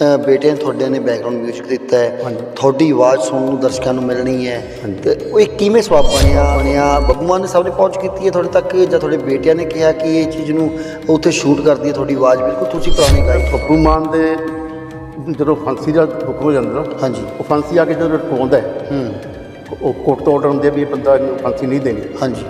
ਅ, ਬੇਟਿਆਂ ਨੇ ਤੁਹਾਡਿਆਂ ਨੇ background music ਦਿੱਤਾ ਹੈ। ਤੁਹਾਡੀ ਆਵਾਜ਼ ਸੁਣਨ ਨੂੰ ਦਰਸ਼ਕਾਂ ਨੂੰ ਮਿਲਣੀ ਹੈ। ਤੇ ਉਹ ਇਹ ਕਿਵੇਂ ਸਵਾਬ ਬਣਿਆ? ਬਣਿਆ ਬੱਬੂਮਾਨ ਸਾਹਿਬ ਨੇ ਪਹੁੰਚ ਕੀਤੀ ਹੈ ਤੁਹਾਡੇ ਤੱਕ ਜਾਂ ਤੁਹਾਡੇ ਬੇਟਿਆਂ ਨੇ ਕਿਹਾ ਕਿ ਇਹ ਚੀਜ਼ ਨੂੰ ਉੱਥੇ ਸ਼ੂਟ ਕਰਦੀ ਹੈ ਤੁਹਾਡੀ ਆਵਾਜ਼? ਬਿਲਕੁਲ ਤੁਸੀਂ ਪੁਰਾਣੀ ਗਾਇਕ ਬੱਬੂ ਮਾਨ ਦੇ ਜਦੋਂ ਫਾਂਸੀ ਦਾ ਹੁਕਮ ਹੋ ਜਾਂਦਾ ਨਾ, ਹਾਂਜੀ। ਉਹ ਫਾਂਸੀ ਆ ਕੇ ਜਦੋਂ ਟੋਂਦਾ ਹੈ ਹੂੰ। ਉਹ ਕੋਰਟ ਤੋਂ ਆਰਡਰ ਹੁੰਦੇ ਵੀ ਇਹ ਬੰਦਾ ਨੂੰ ਫਾਂਸੀ ਨਹੀਂ ਦੇਣੀ। ਹਾਂਜੀ।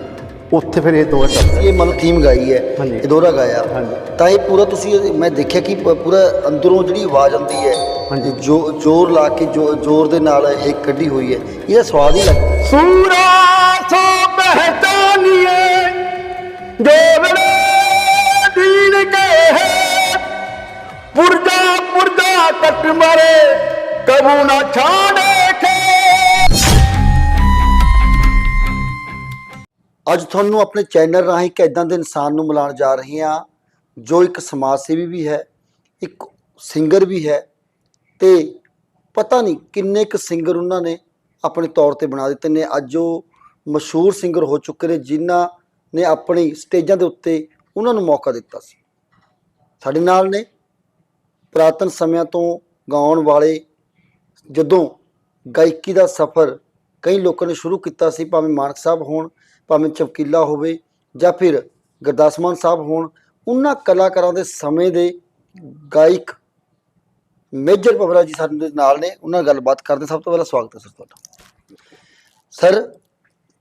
ਉੱਥੇ ਫਿਰ ਇਹ ਦੋਹਾ ਚੱਲਦਾ ਇਹ ਮਨ ਥੀਮ ਗਾਈ ਹੈ ਹਾਂਜੀ। ਇਹ ਦੋਹਰਾ ਗਾਇਆ ਹਾਂਜੀ। ਤਾਂ ਇਹ ਪੂਰਾ ਤੁਸੀਂ ਮੈਂ ਦੇਖਿਆ ਕਿ ਪ- ਪੂਰਾ ਅੰਦਰੋਂ ਜਿਹੜੀ ਆਵਾਜ਼ ਆਉਂਦੀ ਹੈ ਹਾਂਜੀ। ਜੋ ਜ਼ੋਰ ਲਾ ਕੇ ਜੋ ਜ਼ੋਰ ਦੇ ਨਾਲ ਇਹ ਕੱਢੀ ਹੋਈ ਹੈ ਇਹਦਾ ਸਵਾਦ ਹੀ ਲੱਗਦਾ ਸੂਰਾ ਸੋ ਬਹਿਤਾਨੀਏ ਦੇਵੜੇ ਦੀਨ ਕੇ ਹੈ ਪੁਰਜਾ ਪੁਰਜਾ ਕੱਟ ਮਰੇ ਕਬੂ ਨਾ ਛਾੜੇ ਅੱਜ ਤੁਹਾਨੂੰ ਆਪਣੇ ਚੈਨਲ ਰਾਹੀਂ ਇੱਕ ਇਦਾਂ ਦੇ ਇਨਸਾਨ ਨੂੰ ਮਿਲਾਉਣ ਜਾ ਰਹੇ ਹਾਂ, ਜੋ ਇੱਕ ਸਮਾਜ ਸੇਵੀ ਵੀ ਹੈ, ਇੱਕ ਸਿੰਗਰ ਵੀ ਹੈ ਤੇ ਪਤਾ ਨਹੀਂ ਕਿੰਨੇ ਕੁ ਸਿੰਗਰ ਉਹਨਾਂ ਨੇ ਆਪਣੇ ਤੌਰ ਤੇ ਬਣਾ ਦਿੱਤੇ ਨੇ। ਅੱਜ ਉਹ ਮਸ਼ਹੂਰ ਸਿੰਗਰ ਹੋ ਚੁੱਕੇ ਨੇ ਜਿਨ੍ਹਾਂ ਨੇ ਆਪਣੀ ਸਟੇਜਾਂ ਦੇ ਉੱਤੇ ਉਹਨਾਂ ਨੂੰ ਮੌਕਾ ਦਿੱਤਾ ਸੀ। ਸਾਡੇ ਨਾਲ ਨੇ ਪੁਰਾਤਨ ਸਮਿਆਂ ਤੋਂ ਗਾਉਣ ਵਾਲੇ ਜਦੋਂ ਗਾਇਕੀ ਦਾ ਸਫ਼ਰ ਕਈ ਲੋਕਾਂ ਨੇ ਸ਼ੁਰੂ ਕੀਤਾ ਸੀ, ਭਾਵੇਂ ਮਾਨਕ ਸਾਹਿਬ ਹੋਣ ਭਾਵੇਂ ਚਮਕੀਲਾ ਹੋਵੇ ਜਾਂ ਫਿਰ ਗੁਰਦਾਸ ਮਾਨ ਸਾਹਿਬ ਹੋਣ ਉਹਨਾਂ ਕਲਾਕਾਰਾਂ ਦੇ ਸਮੇਂ ਦੇ ਗਾਇਕ ਮੇਜਰ ਪਵਰਾ ਜੀ ਸਾਡੇ ਨਾਲ ਨੇ ਉਹਨਾਂ ਨਾਲ ਗੱਲਬਾਤ ਕਰਦੇ ਹਾਂ। ਸਭ ਤੋਂ ਪਹਿਲਾਂ ਸਵਾਗਤ ਹੈ ਸਰ ਤੁਹਾਡਾ। ਸਰ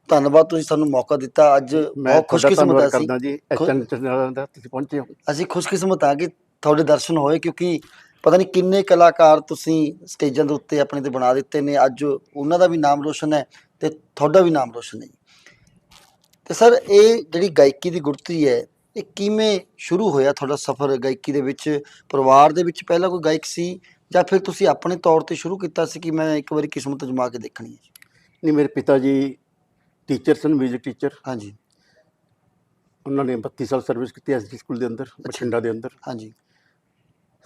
ਧੰਨਵਾਦ ਤੁਸੀਂ ਸਾਨੂੰ ਮੌਕਾ ਦਿੱਤਾ। ਅੱਜ ਮੈਂ ਖੁਸ਼ਕਿਸਮਤ ਹਾਂ ਕਰਦਾ ਜੀ ਐਚਐਨ ਚੈਨਲ ਦਾ ਤੁਸੀਂ ਪਹੁੰਚੇ ਹੋ। ਅਸੀਂ ਖੁਸ਼ਕਿਸਮਤ ਆ ਕਿ ਤੁਹਾਡੇ ਦਰਸ਼ਨ ਹੋਏ ਕਿਉਂਕਿ ਪਤਾ ਨਹੀਂ ਕਿੰਨੇ ਕਲਾਕਾਰ ਤੁਸੀਂ ਸਟੇਜਾਂ ਦੇ ਉੱਤੇ ਆਪਣੇ ਤੇ ਬਣਾ ਦਿੱਤੇ ਨੇ। ਅੱਜ ਉਹਨਾਂ ਦਾ ਵੀ ਨਾਮ ਰੋਸ਼ਨ ਹੈ ਤੇ ਤੁਹਾਡਾ ਵੀ ਨਾਮ ਰੋਸ਼ਨ ਹੈ। ਤੇ ਸਰ ਇਹ ਜਿਹੜੀ ਗਾਇਕੀ ਦੀ ਗੁਰਤੀ ਹੈ ਇਹ ਕਿਵੇਂ ਸ਼ੁਰੂ ਹੋਇਆ ਤੁਹਾਡਾ ਸਫ਼ਰ? ਗਾਇਕੀ ਦੇ ਵਿੱਚ ਪਰਿਵਾਰ ਦੇ ਵਿੱਚ ਪਹਿਲਾਂ ਕੋਈ ਗਾਇਕ ਸੀ ਜਾਂ ਫਿਰ ਤੁਸੀਂ ਆਪਣੇ ਤੌਰ ਤੇ ਸ਼ੁਰੂ ਕੀਤਾ ਸੀ ਕਿ ਮੈਂ ਇੱਕ ਵਾਰੀ ਕਿਸਮਤ ਅਜਮਾ ਕੇ ਦੇਖਣੀ ਹੈ? ਨਹੀਂ ਮੇਰੇ ਪਿਤਾ ਜੀ ਟੀਚਰ ਸਨ ਮਿਊਜ਼ਿਕ ਟੀਚਰ ਹਾਂਜੀ। ਉਹਨਾਂ ਨੇ 32 ਸਾਲ ਸਰਵਿਸ ਕੀਤੀ ਐਸਡੀ ਸਕੂਲ ਦੇ ਅੰਦਰ ਬਠਿੰਡਾ ਦੇ ਅੰਦਰ। ਹਾਂਜੀ।